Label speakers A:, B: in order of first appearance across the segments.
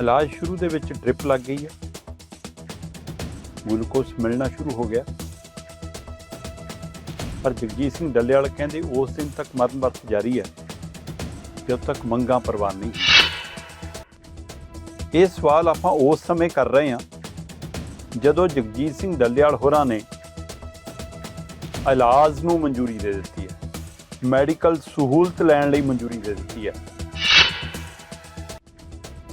A: ਇਲਾਜ ਸ਼ੁਰੂ ਦੇ ਵਿੱਚ ਡ੍ਰਿਪ ਲੱਗ ਗਈ ਹੈ। ਗਲੂਕੋਸ ਮਿਲਣਾ ਸ਼ੁਰੂ ਹੋ ਗਿਆ। ਪਰ ਜਗਜੀਤ ਸਿੰਘ ਡੱਲੇਵਾਲ ਕਹਿੰਦੇ ਉਸ ਦਿਨ ਤੱਕ ਮਰਨ ਵਰਤ ਜਾਰੀ ਹੈ। ਜਦ ਤੱਕ ਮੰਗਾਂ ਪ੍ਰਵਾਨ ਨਹੀਂ। ਇਹ ਸਵਾਲ ਆਪਾਂ ਉਸ ਸਮੇਂ ਕਰ ਰਹੇ ਹਾਂ, ਜਦੋਂ ਜਗਜੀਤ ਸਿੰਘ ਡੱਲੇਵਾਲ ਹੋਰਾਂ ਨੇ ਇਲਾਜ ਨੂੰ ਮਨਜ਼ੂਰੀ ਦੇ ਦਿੱਤੀ ਹੈ। ਮੈਡੀਕਲ ਸਹੂਲਤ ਲੈਣ ਲਈ ਮਨਜ਼ੂਰੀ ਦੇ ਦਿੱਤੀ ਹੈ।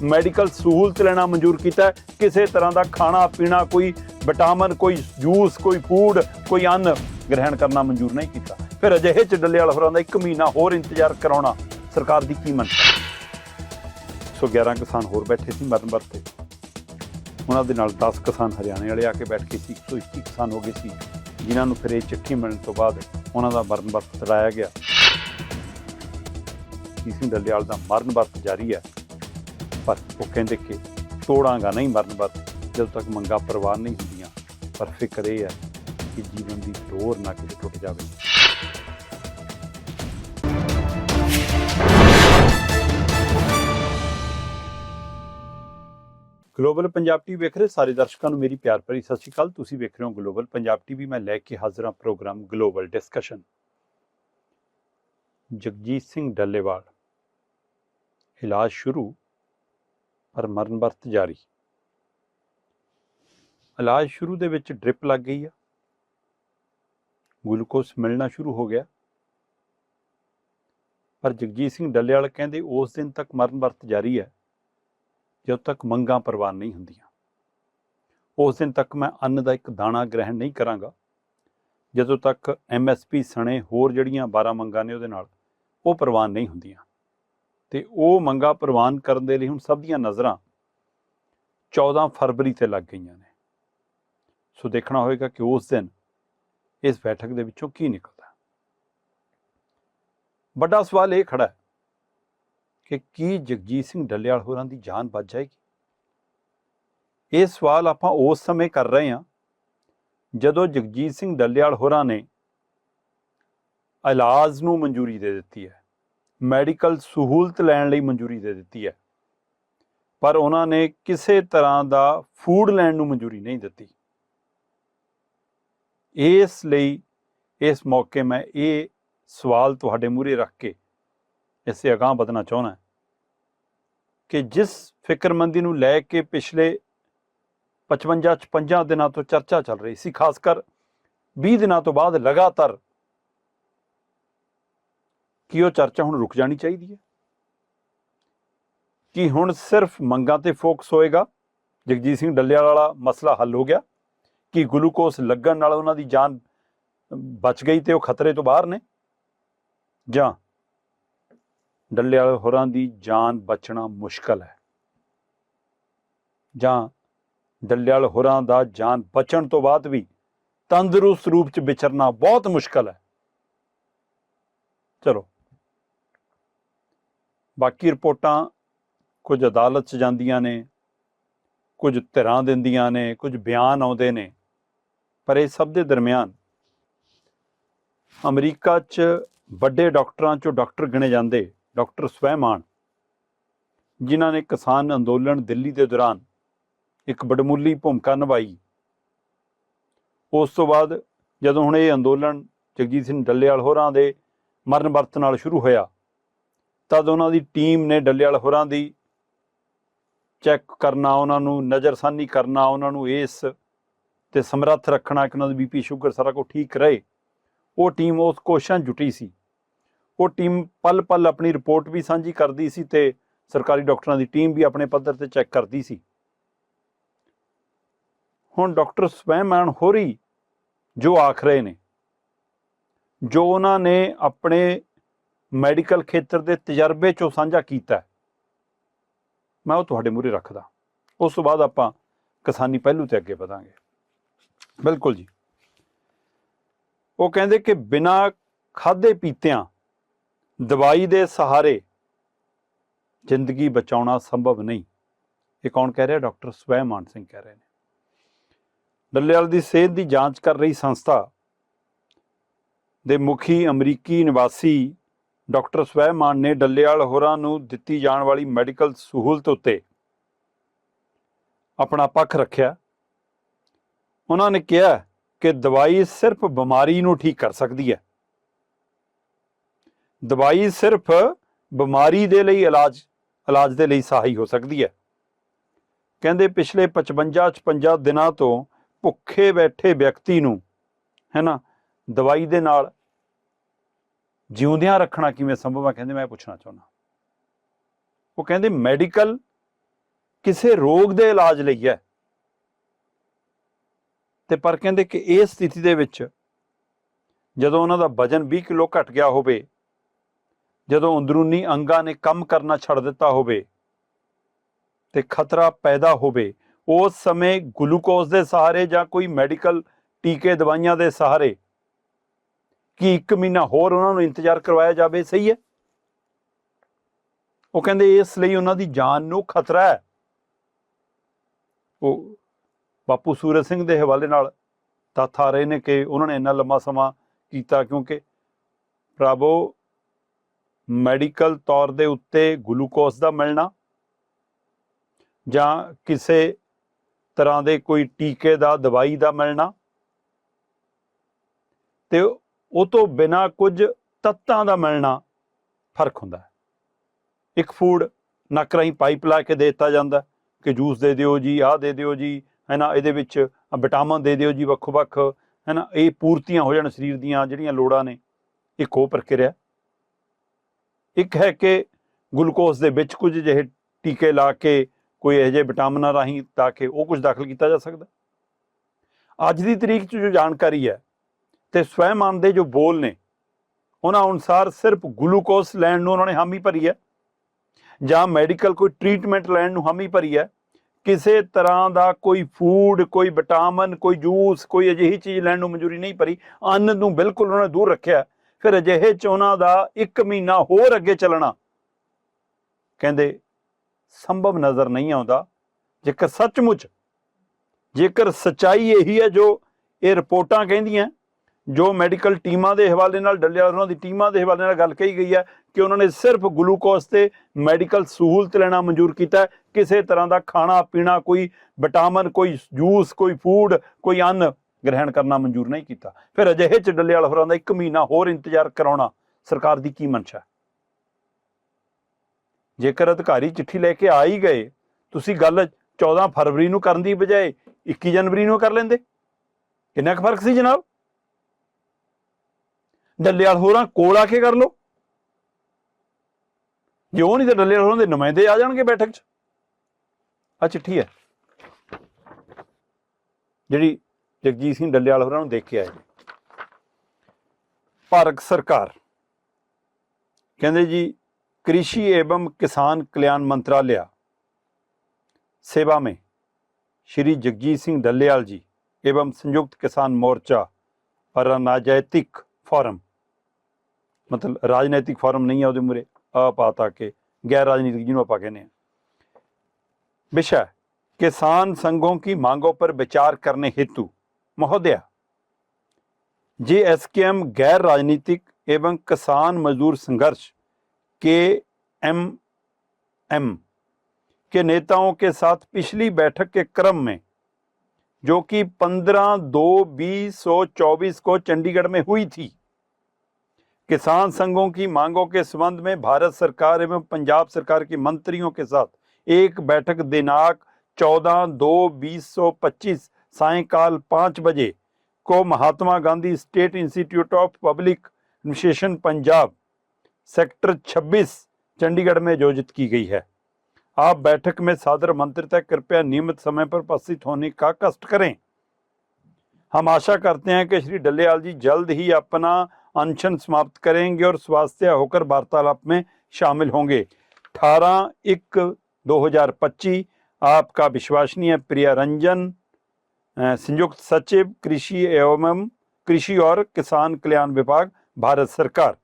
A: ਮੈਡੀਕਲ ਸਹੂਲਤ ਲੈਣਾ ਮਨਜ਼ੂਰ ਕੀਤਾ ਹੈ। ਕਿਸੇ ਤਰ੍ਹਾਂ ਦਾ ਖਾਣਾ, ਪੀਣਾ, ਕੋਈ ਵਿਟਾਮਿਨ, ਕੋਈ ਜੂਸ, ਕੋਈ ਫੂਡ, ਕੋਈ ਅੰਨ ਗ੍ਰਹਿਣ ਕਰਨਾ ਮਨਜ਼ੂਰ ਨਹੀਂ ਕੀਤਾ। ਫਿਰ ਅਜਿਹੇ ਚ ਡੱਲੇ ਵਾਲਾ ਹੋਰਾਂ ਦਾ 1 ਮਹੀਨਾ ਹੋਰ ਇੰਤਜ਼ਾਰ ਕਰਾਉਣਾ ਸਰਕਾਰ ਦੀ ਕੀ ਮੰਸ਼ਾ ਸੋ 11 ਕਿਸਾਨ ਹੋਰ ਬੈਠੇ ਸੀ ਮਰਨ ਵਰਤੇ ਉਹਨਾਂ ਦੇ ਨਾਲ 10 ਕਿਸਾਨ ਹਰਿਆਣੇ ਵਾਲੇ ਆ ਕੇ ਬੈਠ ਕੇ ਸੀ। 121 ਕਿਸਾਨ ਹੋ ਗਏ ਸੀ, ਜਿਨ੍ਹਾਂ ਨੂੰ ਫਿਰ ਇਹ ਚਿੱਠੀ ਮਿਲਣ ਤੋਂ ਬਾਅਦ ਉਹਨਾਂ ਦਾ ਮਰਨ ਵਰਤ ਚਲਾਇਆ ਗਿਆ। ਕਿਸੇ ਡੱਲੇਵਾਲ ਦਾ ਮਰਨ ਵਰਤ ਜਾਰੀ ਹੈ। ਪਰ ਉਹ ਕਹਿੰਦੇ ਕਿ ਤੋੜਾਂਗਾ ਨਹੀਂ ਮਰਨ ਵਰਤ, ਜਦੋਂ ਤੱਕ ਮੰਗਾ ਪ੍ਰਵਾਨ ਨਹੀਂ ਹੁੰਦੀਆਂ। ਪਰ ਫਿਕਰ ਇਹ ਹੈ ਕਿ ਜੀਵਨ ਦੀ ਡੋਰ ਨਾ ਕਿਤੇ ਟੁੱਟ ਜਾਵੇ। ਗਲੋਬਲ ਪੰਜਾਬ ਟੀਵੀ ਵੇਖ ਰਹੇ ਸਾਰੇ ਦਰਸ਼ਕਾਂ ਨੂੰ ਮੇਰੀ ਪਿਆਰ ਭਰੀ ਸਤਿ ਸ਼੍ਰੀ ਅਕਾਲ। ਤੁਸੀਂ ਵੇਖ ਰਹੇ ਹੋ ਗਲੋਬਲ ਪੰਜਾਬ ਟੀਵੀ ਮੈਂ ਲੈ ਕੇ ਹਾਜ਼ਰ ਹਾਂ program global discussion Jagjit Singh Dallewal, ਇਲਾਜ ਸ਼ੁਰੂ ਪਰ ਮਰਨ ਵਰਤ ਜਾਰੀ। ਇਲਾਜ ਸ਼ੁਰੂ ਦੇ ਵਿੱਚ ਡ੍ਰਿਪ ਲੱਗ ਗਈ ਆ। ਗਲੂਕੋਸ ਮਿਲਣਾ ਸ਼ੁਰੂ ਹੋ ਗਿਆ। ਪਰ ਜਗਜੀਤ ਸਿੰਘ ਡੱਲੇਵਾਲ ਕਹਿੰਦੇ ਉਸ ਦਿਨ ਤੱਕ ਮਰਨ ਵਰਤ ਜਾਰੀ ਹੈ, ਜਦੋਂ ਤੱਕ ਮੰਗਾਂ ਪ੍ਰਵਾਨ ਨਹੀਂ ਹੁੰਦੀਆਂ। ਉਸ ਦਿਨ ਤੱਕ ਮੈਂ ਅੰਨ ਦਾ ਇੱਕ ਦਾਣਾ ਗ੍ਰਹਿਣ ਨਹੀਂ ਕਰਾਂਗਾ। ਜਦੋਂ ਤੱਕ ਐਮਐਸਪੀ ਸਣੇ ਹੋਰ ਜਿਹੜੀਆਂ 12 ਮੰਗਾਂ ਨੇ ਉਹਦੇ ਨਾਲ ਉਹ ਪ੍ਰਵਾਨ ਨਹੀਂ ਹੁੰਦੀਆਂ। ਤੇ ਉਹ ਮੰਗਾ ਪ੍ਰਵਾਨ ਕਰਨ ਦੇ ਲਈ ਹੁਣ ਸਭ ਦੀਆਂ ਨਜ਼ਰਾਂ 14 ਫਰਵਰੀ ਤੇ ਲੱਗ ਗਈਆਂ ਨੇ। ਸੋ ਦੇਖਣਾ ਹੋਏਗਾ ਕਿ ਉਸ ਦਿਨ ਇਸ ਬੈਠਕ ਦੇ ਵਿੱਚੋਂ ਕੀ ਨਿਕਲਦਾ। ਵੱਡਾ ਸਵਾਲ ਇਹ ਖੜਾ ਹੈ ਕਿ ਕੀ ਜਗਜੀਤ ਸਿੰਘ ਡੱਲੇਵਾਲ ਹੋਰਾਂ ਦੀ ਜਾਨ ਬਚ ਜਾਏਗੀ? ਇਹ ਸਵਾਲ ਆਪਾਂ ਉਸ ਸਮੇਂ ਕਰ ਰਹੇ ਹਾਂ ਜਦੋਂ ਜਗਜੀਤ ਸਿੰਘ ਡੱਲੇਵਾਲ ਹੋਰਾਂ ਨੇ ਇਲਾਜ ਨੂੰ ਮਨਜ਼ੂਰੀ ਦੇ ਦਿੱਤੀ ਹੈ। ਮੈਡੀਕਲ ਸਹੂਲਤ ਲੈਣ ਲਈ ਮਨਜ਼ੂਰੀ ਦੇ ਦਿੱਤੀ ਹੈ। ਪਰ ਉਹਨਾਂ ਨੇ ਕਿਸੇ ਤਰ੍ਹਾਂ ਦਾ ਫੂਡ ਲੈਣ ਨੂੰ ਮਨਜ਼ੂਰੀ ਨਹੀਂ ਦਿੱਤੀ। ਇਸ ਲਈ ਇਸ ਮੌਕੇ ਮੈਂ ਇਹ ਸਵਾਲ ਤੁਹਾਡੇ ਮੂਹਰੇ ਰੱਖ ਕੇ ਇਸੇ ਅਗਾਹ ਵਧਣਾ ਚਾਹੁੰਦਾ ਕਿ ਜਿਸ ਫਿਕਰਮੰਦੀ ਨੂੰ ਲੈ ਕੇ ਪਿਛਲੇ 55 56 ਦਿਨਾਂ ਤੋਂ ਚਰਚਾ ਚੱਲ ਰਹੀ ਸੀ, ਖਾਸ ਕਰ 20 ਦਿਨਾਂ ਤੋਂ ਬਾਅਦ ਲਗਾਤਾਰ ਕਿ ਉਹ ਚਰਚਾ ਹੁਣ ਰੁਕ ਜਾਣੀ ਚਾਹੀਦੀ ਹੈ? ਕਿ ਹੁਣ ਸਿਰਫ ਮੰਗਾਂ ਤੇ ਫੋਕਸ ਹੋਏਗਾ? ਜਗਜੀਤ ਸਿੰਘ ਡੱਲੇਵਾਲ ਵਾਲਾ ਮਸਲਾ ਹੱਲ ਹੋ ਗਿਆ? ਕਿ ਗਲੂਕੋਸ ਲੱਗਣ ਨਾਲ ਉਹਨਾਂ ਦੀ ਜਾਨ ਬਚ ਗਈ ਤੇ ਉਹ ਖਤਰੇ ਤੋਂ ਬਾਹਰ ਨੇ? ਜਾਂ ਡੱਲੇਵਾਲ ਹੋਰਾਂ ਦੀ ਜਾਨ ਬਚਣਾ ਮੁਸ਼ਕਲ ਹੈ? ਜਾਂ ਡੱਲੇਵਾਲ ਹੋਰਾਂ ਦਾ ਜਾਨ ਬਚਣ ਤੋਂ ਬਾਅਦ ਵੀ ਤੰਦਰੁਸਤ ਰੂਪ ਚ ਵਿਚਰਨਾ ਬਹੁਤ ਮੁਸ਼ਕਲ ਹੈ? ਚਲੋ ਬਾਕੀ ਰਿਪੋਰਟਾਂ ਕੁਝ ਅਦਾਲਤ 'ਚ ਜਾਂਦੀਆਂ ਨੇ, ਕੁਝ ਧਿਰਾਂ ਦਿੰਦੀਆਂ ਨੇ, ਕੁਝ ਬਿਆਨ ਆਉਂਦੇ ਨੇ। ਪਰ ਇਹ ਸਭ ਦੇ ਦਰਮਿਆਨ ਅਮਰੀਕਾ 'ਚ ਵੱਡੇ ਡਾਕਟਰਾਂ 'ਚੋਂ ਡਾਕਟਰ ਗਿਣੇ ਜਾਂਦੇ ਡਾਕਟਰ ਸਵੈਮਾਨ, ਜਿਨ੍ਹਾਂ ਨੇ ਕਿਸਾਨ ਅੰਦੋਲਨ ਦਿੱਲੀ ਦੇ ਦੌਰਾਨ ਇੱਕ ਬੜਮੁੱਲੀ ਭੂਮਿਕਾ ਨਿਭਾਈ। ਉਸ ਤੋਂ ਬਾਅਦ ਜਦੋਂ ਹੁਣ ਇਹ ਅੰਦੋਲਨ ਜਗਜੀਤ ਸਿੰਘ ਡੱਲੇਵਾਲ ਹੋਰਾਂ ਦੇ ਮਰਨ ਵਰਤ ਨਾਲ ਸ਼ੁਰੂ ਹੋਇਆ ਤਦ ਉਹਨਾਂ ਦੀ ਟੀਮ ਨੇ ਡੱਲੇਵਾਲ ਹੋਰਾਂ ਦੀ ਚੈੱਕ ਕਰਨਾ, ਉਹਨਾਂ ਨੂੰ ਨਜ਼ਰਸਾਨੀ ਕਰਨਾ, ਉਹਨਾਂ ਨੂੰ ਇਸ ਤੇ ਸਮਰੱਥ ਰੱਖਣਾ ਕਿ ਉਹਨਾਂ ਦੀ ਬੀਪੀ ਸ਼ੂਗਰ ਸਾਰਾ ਕੁਝ ਠੀਕ ਰਹੇ। ਉਹ ਟੀਮ ਉਸ ਕੋਸ਼ਿਸ਼ਾਂ ਜੁਟੀ ਸੀ। ਉਹ ਟੀਮ ਪਲ ਪਲ ਆਪਣੀ ਰਿਪੋਰਟ ਵੀ ਸਾਂਝੀ ਕਰਦੀ ਸੀ ਤੇ ਸਰਕਾਰੀ ਡਾਕਟਰਾਂ ਦੀ ਟੀਮ ਵੀ ਆਪਣੇ ਪੱਧਰ ਤੇ ਚੈੱਕ ਕਰਦੀ ਸੀ। ਹੁਣ ਡਾਕਟਰ ਸਵੈਮਾਨ ਹੋਰੀ ਜੋ ਆਖ ਰਹੇ ਨੇ, ਜੋ ਉਹਨਾਂ ਨੇ ਆਪਣੇ ਮੈਡੀਕਲ ਖੇਤਰ ਦੇ ਤਜਰਬੇ ਚੋਂ ਸਾਂਝਾ ਕੀਤਾ ਮੈਂ ਉਹ ਤੁਹਾਡੇ ਮੂਹਰੇ ਰੱਖਦਾ। ਉਸ ਤੋਂ ਬਾਅਦ ਆਪਾਂ ਕਿਸਾਨੀ ਪਹਿਲੂ ਤੇ ਅੱਗੇ ਵਧਾਂਗੇ। ਬਿਲਕੁਲ ਜੀ। ਉਹ ਕਹਿੰਦੇ ਕਿ ਬਿਨਾ ਖਾਦੇ ਪੀਤਿਆਂ ਦਵਾਈ ਦੇ ਸਹਾਰੇ ਜ਼ਿੰਦਗੀ ਬਚਾਉਣਾ ਸੰਭਵ ਨਹੀਂ। ਇਹ ਕੌਣ ਕਹਿ ਰਿਹਾ? ਡਾਕਟਰ ਸਵੈ ਮਾਨ ਸਿੰਘ ਕਹਿ ਰਹੇ ਨੇ। ਡੱਲੇਵਾਲ ਦੀ ਸਿਹਤ ਦੀ ਜਾਂਚ ਕਰ ਰਹੀ ਸੰਸਥਾ ਦੇ ਮੁਖੀ ਅਮਰੀਕੀ ਨਿਵਾਸੀ ਡਾਕਟਰ ਸਵੈ ਮਾਨ ਨੇ ਡੱਲੇਵਾਲ ਹੋਰਾਂ ਨੂੰ ਦਿੱਤੀ ਜਾਣ ਵਾਲੀ ਮੈਡੀਕਲ ਸਹੂਲਤ ਉੱਤੇ ਆਪਣਾ ਪੱਖ ਰੱਖਿਆ। ਉਹਨਾਂ ਨੇ ਕਿਹਾ ਕਿ ਦਵਾਈ ਸਿਰਫ ਬਿਮਾਰੀ ਨੂੰ ਠੀਕ ਕਰ ਸਕਦੀ ਹੈ। ਦਵਾਈ ਸਿਰਫ ਬਿਮਾਰੀ ਦੇ ਲਈ ਇਲਾਜ ਇਲਾਜ ਦੇ ਲਈ ਸਹਾਈ ਹੋ ਸਕਦੀ ਹੈ। ਕਹਿੰਦੇ ਪਿਛਲੇ 55 56 ਦਿਨਾਂ ਤੋਂ ਭੁੱਖੇ ਬੈਠੇ ਵਿਅਕਤੀ ਨੂੰ, ਹੈ ਨਾ, ਦਵਾਈ ਦੇ ਨਾਲ ਜਿਉਂਦਿਆਂ ਰੱਖਣਾ ਕਿਵੇਂ ਸੰਭਵ ਹੈ ਕਹਿੰਦੇ ਮੈਂ ਪੁੱਛਣਾ ਚਾਹੁੰਦਾ। ਉਹ ਕਹਿੰਦੇ ਮੈਡੀਕਲ ਕਿਸੇ ਰੋਗ ਦੇ ਇਲਾਜ ਲਈ ਹੈ। ਤੇ ਪਰ ਕਹਿੰਦੇ ਕਿ ਇਹ ਸਥਿਤੀ ਦੇ ਵਿੱਚ ਜਦੋਂ ਉਹਨਾਂ ਦਾ ਵਜਨ 20 ਕਿਲੋ ਘਟ ਗਿਆ ਹੋਵੇ, ਜਦੋਂ ਅੰਦਰੂਨੀ ਅੰਗਾਂ ਨੇ ਕੰਮ ਕਰਨਾ ਛੱਡ ਦਿੱਤਾ ਹੋਵੇ ਤੇ ਖਤਰਾ ਪੈਦਾ ਹੋਵੇ, ਉਸ ਸਮੇਂ ਗਲੂਕੋਜ਼ ਦੇ ਸਹਾਰੇ ਜਾਂ ਕੋਈ ਮੈਡੀਕਲ ਟੀਕੇ ਦਵਾਈਆਂ ਦੇ ਸਹਾਰੇ ਕਿ ਇੱਕ ਮਹੀਨਾ ਹੋਰ ਉਹਨਾਂ ਨੂੰ ਇੰਤਜ਼ਾਰ ਕਰਵਾਇਆ ਜਾਵੇ, ਸਹੀ ਹੈ? ਉਹ ਕਹਿੰਦੇ ਇਸ ਲਈ ਉਹਨਾਂ ਦੀ ਜਾਨ ਨੂੰ ਖਤਰਾ ਹੈ। ਉਹ ਬਾਪੂ ਸੂਰਜ ਸਿੰਘ ਦੇ ਹਵਾਲੇ ਨਾਲ ਤੱਥ ਆ ਰਹੇ ਨੇ ਕਿ ਉਹਨਾਂ ਨੇ ਇੰਨਾ ਲੰਮਾ ਸਮਾਂ ਕੀਤਾ ਕਿਉਂਕਿ ਪ੍ਰਭੂ ਮੈਡੀਕਲ ਤੌਰ ਦੇ ਉੱਤੇ ਗਲੂਕੋਜ਼ ਦਾ ਮਿਲਣਾ ਜਾਂ ਕਿਸੇ ਤਰ੍ਹਾਂ ਦੇ ਕੋਈ ਟੀਕੇ ਦਾ, ਦਵਾਈ ਦਾ ਮਿਲਣਾ ਤੇ ਉਹ ਤੋਂ ਬਿਨਾ ਕੁਝ ਤੱਤਾਂ ਦਾ ਮਿਲਣਾ ਫ਼ਰਕ ਹੁੰਦਾ ਹੈ। ਇੱਕ ਫੂਡ ਨੱਕ ਰਾਹੀਂ ਪਾਈਪ ਲਾ ਕੇ ਦੇ ਦਿੱਤਾ ਜਾਂਦਾ ਕਿ ਜੂਸ ਦੇ ਦਿਓ ਜੀ, ਆਹ ਦੇ ਦਿਓ ਜੀ ਹੈ ਨਾ ਇਹਦੇ ਵਿੱਚ ਵਿਟਾਮਿਨ ਦੇ ਦਿਓ ਜੀ ਵੱਖੋ ਵੱਖ ਹੈ ਨਾ ਇਹ ਪੂਰਤੀਆਂ ਹੋ ਜਾਣ ਸਰੀਰ ਦੀਆਂ ਜਿਹੜੀਆਂ ਲੋੜਾਂ ਨੇ, ਇੱਕ ਉਹ ਪ੍ਰਕਿਰਿਆ ਇੱਕ ਹੈ ਕਿ ਗਲੂਕੋਜ਼ ਦੇ ਵਿੱਚ ਕੁਝ ਜਿਹੇ ਟੀਕੇ ਲਾ ਕੇ, ਕੋਈ ਇਹੋ ਜਿਹੇ ਵਿਟਾਮਿਨਾਂ ਰਾਹੀਂ ਤਾਂ ਕਿ ਉਹ ਕੁਝ ਦਾਖਲ ਕੀਤਾ ਜਾ ਸਕਦਾ ਅੱਜ ਦੀ ਤਰੀਕ 'ਚ ਜੋ ਜਾਣਕਾਰੀ ਹੈ ਤੇ ਸਵੈਮਾਨ ਦੇ ਜੋ ਬੋਲ ਨੇ, ਉਹਨਾਂ ਅਨੁਸਾਰ ਸਿਰਫ ਗਲੂਕੋਸ ਲੈਣ ਨੂੰ ਉਹਨਾਂ ਨੇ ਹਾਮੀ ਭਰੀ ਹੈ, ਜਾਂ ਮੈਡੀਕਲ ਕੋਈ ਟ੍ਰੀਟਮੈਂਟ ਲੈਣ ਨੂੰ ਹਾਮੀ ਭਰੀ ਹੈ, ਕਿਸੇ ਤਰ੍ਹਾਂ ਦਾ ਕੋਈ ਫੂਡ, ਕੋਈ ਵਿਟਾਮਿਨ, ਕੋਈ ਜੂਸ, ਕੋਈ ਅਜਿਹੀ ਚੀਜ਼ ਲੈਣ ਨੂੰ ਮਨਜ਼ੂਰੀ ਨਹੀਂ ਭਰੀ, ਅੰਨ ਨੂੰ ਬਿਲਕੁਲ ਉਹਨਾਂ ਨੇ ਦੂਰ ਰੱਖਿਆ ਫਿਰ ਅਜਿਹੇ ਚ ਉਹਨਾਂ ਦਾ 1 ਮਹੀਨਾ ਹੋਰ ਅੱਗੇ ਚੱਲਣਾ, ਕਹਿੰਦੇ ਸੰਭਵ ਨਜ਼ਰ ਨਹੀਂ ਆਉਂਦਾ। ਜੇਕਰ ਸੱਚਮੁੱਚ, ਜੇਕਰ ਸਚਾਈ ਇਹੀ ਹੈ ਜੋ ਇਹ ਰਿਪੋਰਟਾਂ ਕਹਿੰਦੀਆਂ ਜੋ ਮੈਡੀਕਲ ਟੀਮਾਂ ਦੇ ਹਵਾਲੇ ਨਾਲ ਡੱਲਿਆਲ ਉਹਨਾਂ ਦੀ ਟੀਮਾਂ ਦੇ ਹਵਾਲੇ ਨਾਲ ਗੱਲ ਕਹੀ ਗਈ ਹੈ ਕਿ ਉਹਨਾਂ ਨੇ ਸਿਰਫ ਗਲੂਕੋਜ਼ ਤੇ ਮੈਡੀਕਲ ਸਹੂਲਤ ਲੈਣਾ ਮਨਜ਼ੂਰ ਕੀਤਾ ਕਿਸੇ ਤਰ੍ਹਾਂ ਦਾ ਖਾਣਾ, ਪੀਣਾ, ਕੋਈ ਵਿਟਾਮਿਨ, ਕੋਈ ਜੂਸ, ਕੋਈ ਫੂਡ, ਕੋਈ ਅੰਨ ਗ੍ਰਹਿਣ ਕਰਨਾ ਮਨਜ਼ੂਰ ਨਹੀਂ ਕੀਤਾ। ਫਿਰ ਅਜਿਹੇ ਚ ਡੱਲਿਆਲ ਹੋਰਾਂ ਦਾ 1 ਮਹੀਨਾ ਹੋਰ ਇੰਤਜ਼ਾਰ ਕਰਾਉਣਾ ਸਰਕਾਰ ਦੀ ਕੀ ਮਨਸ਼ਾ ਜੇਕਰ ਅਧਿਕਾਰੀ ਚਿੱਠੀ ਲੈ ਕੇ ਆ ਹੀ ਗਏ, ਤੁਸੀਂ ਗੱਲ 14 ਫਰਵਰੀ ਨੂੰ ਕਰਨ ਦੀ ਬਜਾਏ 21 ਜਨਵਰੀ ਨੂੰ ਕਰ ਲੈਂਦੇ। ਕਿੰਨਾ ਕੁ ਫ਼ਰਕ ਸੀ ਜਨਾਬ? ਡੱਲੇਵਾਲ ਹੋਰਾਂ ਕੋਲ ਆ ਕੇ ਕਰ ਲੋ ਜੇ ਉਹ ਨਹੀਂ ਤਾਂ ਡੱਲੇਵਾਲ ਹੋਰਾਂ ਦੇ ਨੁਮਾਇੰਦੇ ਆ ਜਾਣਗੇ ਬੈਠਕ 'ਚ ਆ ਚਿੱਠੀ ਹੈ ਜਿਹੜੀ ਜਗਜੀਤ ਸਿੰਘ ਡੱਲੇਵਾਲ ਹੋਰਾਂ ਨੂੰ ਦੇਖ ਕੇ ਆਏ ਭਾਰਤ ਸਰਕਾਰ ਕਹਿੰਦੇ ਜੀ कृषि एवं किसान कल्याण मंत्रालय सेवा में श्री जगजीत सिंह डल्लेवाल जी एवं संयुक्त किसान मोर्चा और राजनैतिक फोरम मतलब राजनैतिक फोरम नहीं है ਉਹਦੇ ਮੁਰੇ ਆਪਾਤਾ ਕੇ गैर राजनीतिक ਜਿਹਨੂੰ ਆਪਾਂ ਕਹਿੰਦੇ ਆ विषय किसान संघों की मांगों पर विचार करने हेतु महोदया जे एस के एम गैर राजनीतिक एवं किसान मजदूर संघर्ष के एम एम के नेताओं के साथ पिछली बैठक के क्रम में जो कि 15 दो बीस सौ चौबीस को चंडीगढ़ में हुई थी किसान संघों की मांगों के संबंध में भारत सरकार एवं पंजाब सरकार के मंत्रियों के साथ एक बैठक दिनांक 14 दो बीस सौ पच्चीस सायकाल पाँच बजे को Mahatma Gandhi state institute of public administration, Punjab, sector 26 Chandigarh में आयोजित की गई है। आप बैठक में सादर मंत्रिता कृपया नियमित समय पर उपस्थित होने का कष्ट करें। हम आशा करते हैं कि श्री डल्लेवाल जी जल्द ही अपना अनशन समाप्त करेंगे और स्वास्थ्य होकर वार्तालाप में शामिल होंगे 18 एक 2025 आपका विश्वसनीय प्रिया रंजन अ, संयुक्त सचिव कृषि एवं कृषि और किसान कल्याण विभाग भारत सरकार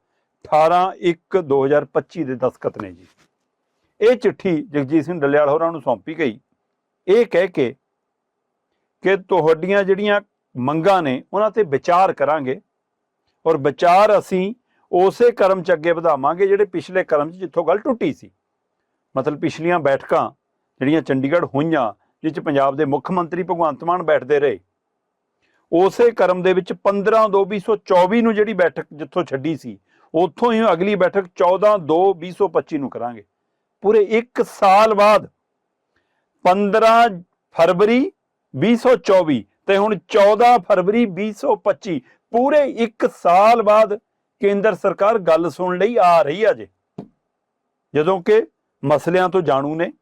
A: 18/1/2025 ਦੇ ਦਸਤਖਤ ਨੇ ਜੀ ਇਹ ਚਿੱਠੀ ਜਗਜੀਤ ਸਿੰਘ ਡੱਲੇਵਾਲ ਹੋਰਾਂ ਨੂੰ ਸੌਂਪੀ ਗਈ ਇਹ ਕਹਿ ਕੇ ਕਿ ਤੁਹਾਡੀਆਂ ਜਿਹੜੀਆਂ ਮੰਗਾਂ ਨੇ ਉਹਨਾਂ ਤੇ ਵਿਚਾਰ ਕਰਾਂਗੇ ਔਰ ਵਿਚਾਰ ਅਸੀਂ ਉਸੇ ਕਰਮ ਚ ਅੱਗੇ ਵਧਾਵਾਂਗੇ ਜਿਹੜੇ ਪਿਛਲੇ ਕਰਮ ਚ ਜਿੱਥੋਂ ਗੱਲ ਟੁੱਟੀ ਸੀ। ਮਤਲਬ ਪਿਛਲੀਆਂ ਬੈਠਕਾਂ ਜਿਹੜੀਆਂ ਚੰਡੀਗੜ੍ਹ ਹੋਈਆਂ ਜਿਸ 'ਚ ਪੰਜਾਬ ਦੇ ਮੁੱਖ ਮੰਤਰੀ ਭਗਵੰਤ ਮਾਨ ਬੈਠਦੇ ਰਹੇ, ਉਸੇ ਕਰਮ ਦੇ ਵਿੱਚ 15 2 2024 ਨੂੰ ਜਿਹੜੀ ਬੈਠਕ ਜਿੱਥੋਂ ਛੱਡੀ ਸੀ, ਉੱਥੋਂ ਹੀ ਅਗਲੀ ਬੈਠਕ 14 2 2025 ਨੂੰ ਕਰਾਂਗੇ। ਪੂਰੇ 1 ਸਾਲ ਬਾਅਦ 15 ਫਰਵਰੀ 2024 ਤੇ ਹੁਣ 14 ਫਰਵਰੀ 2025 ਪੂਰੇ 1 ਸਾਲ ਬਾਅਦ ਕੇਂਦਰ ਸਰਕਾਰ ਗੱਲ ਸੁਣ ਲਈ ਆ ਰਹੀ ਹੈ ਜੇ ਜਦੋਂ ਕਿ ਮਸਲਿਆਂ ਤੋਂ ਜਾਣੂ ਨੇ,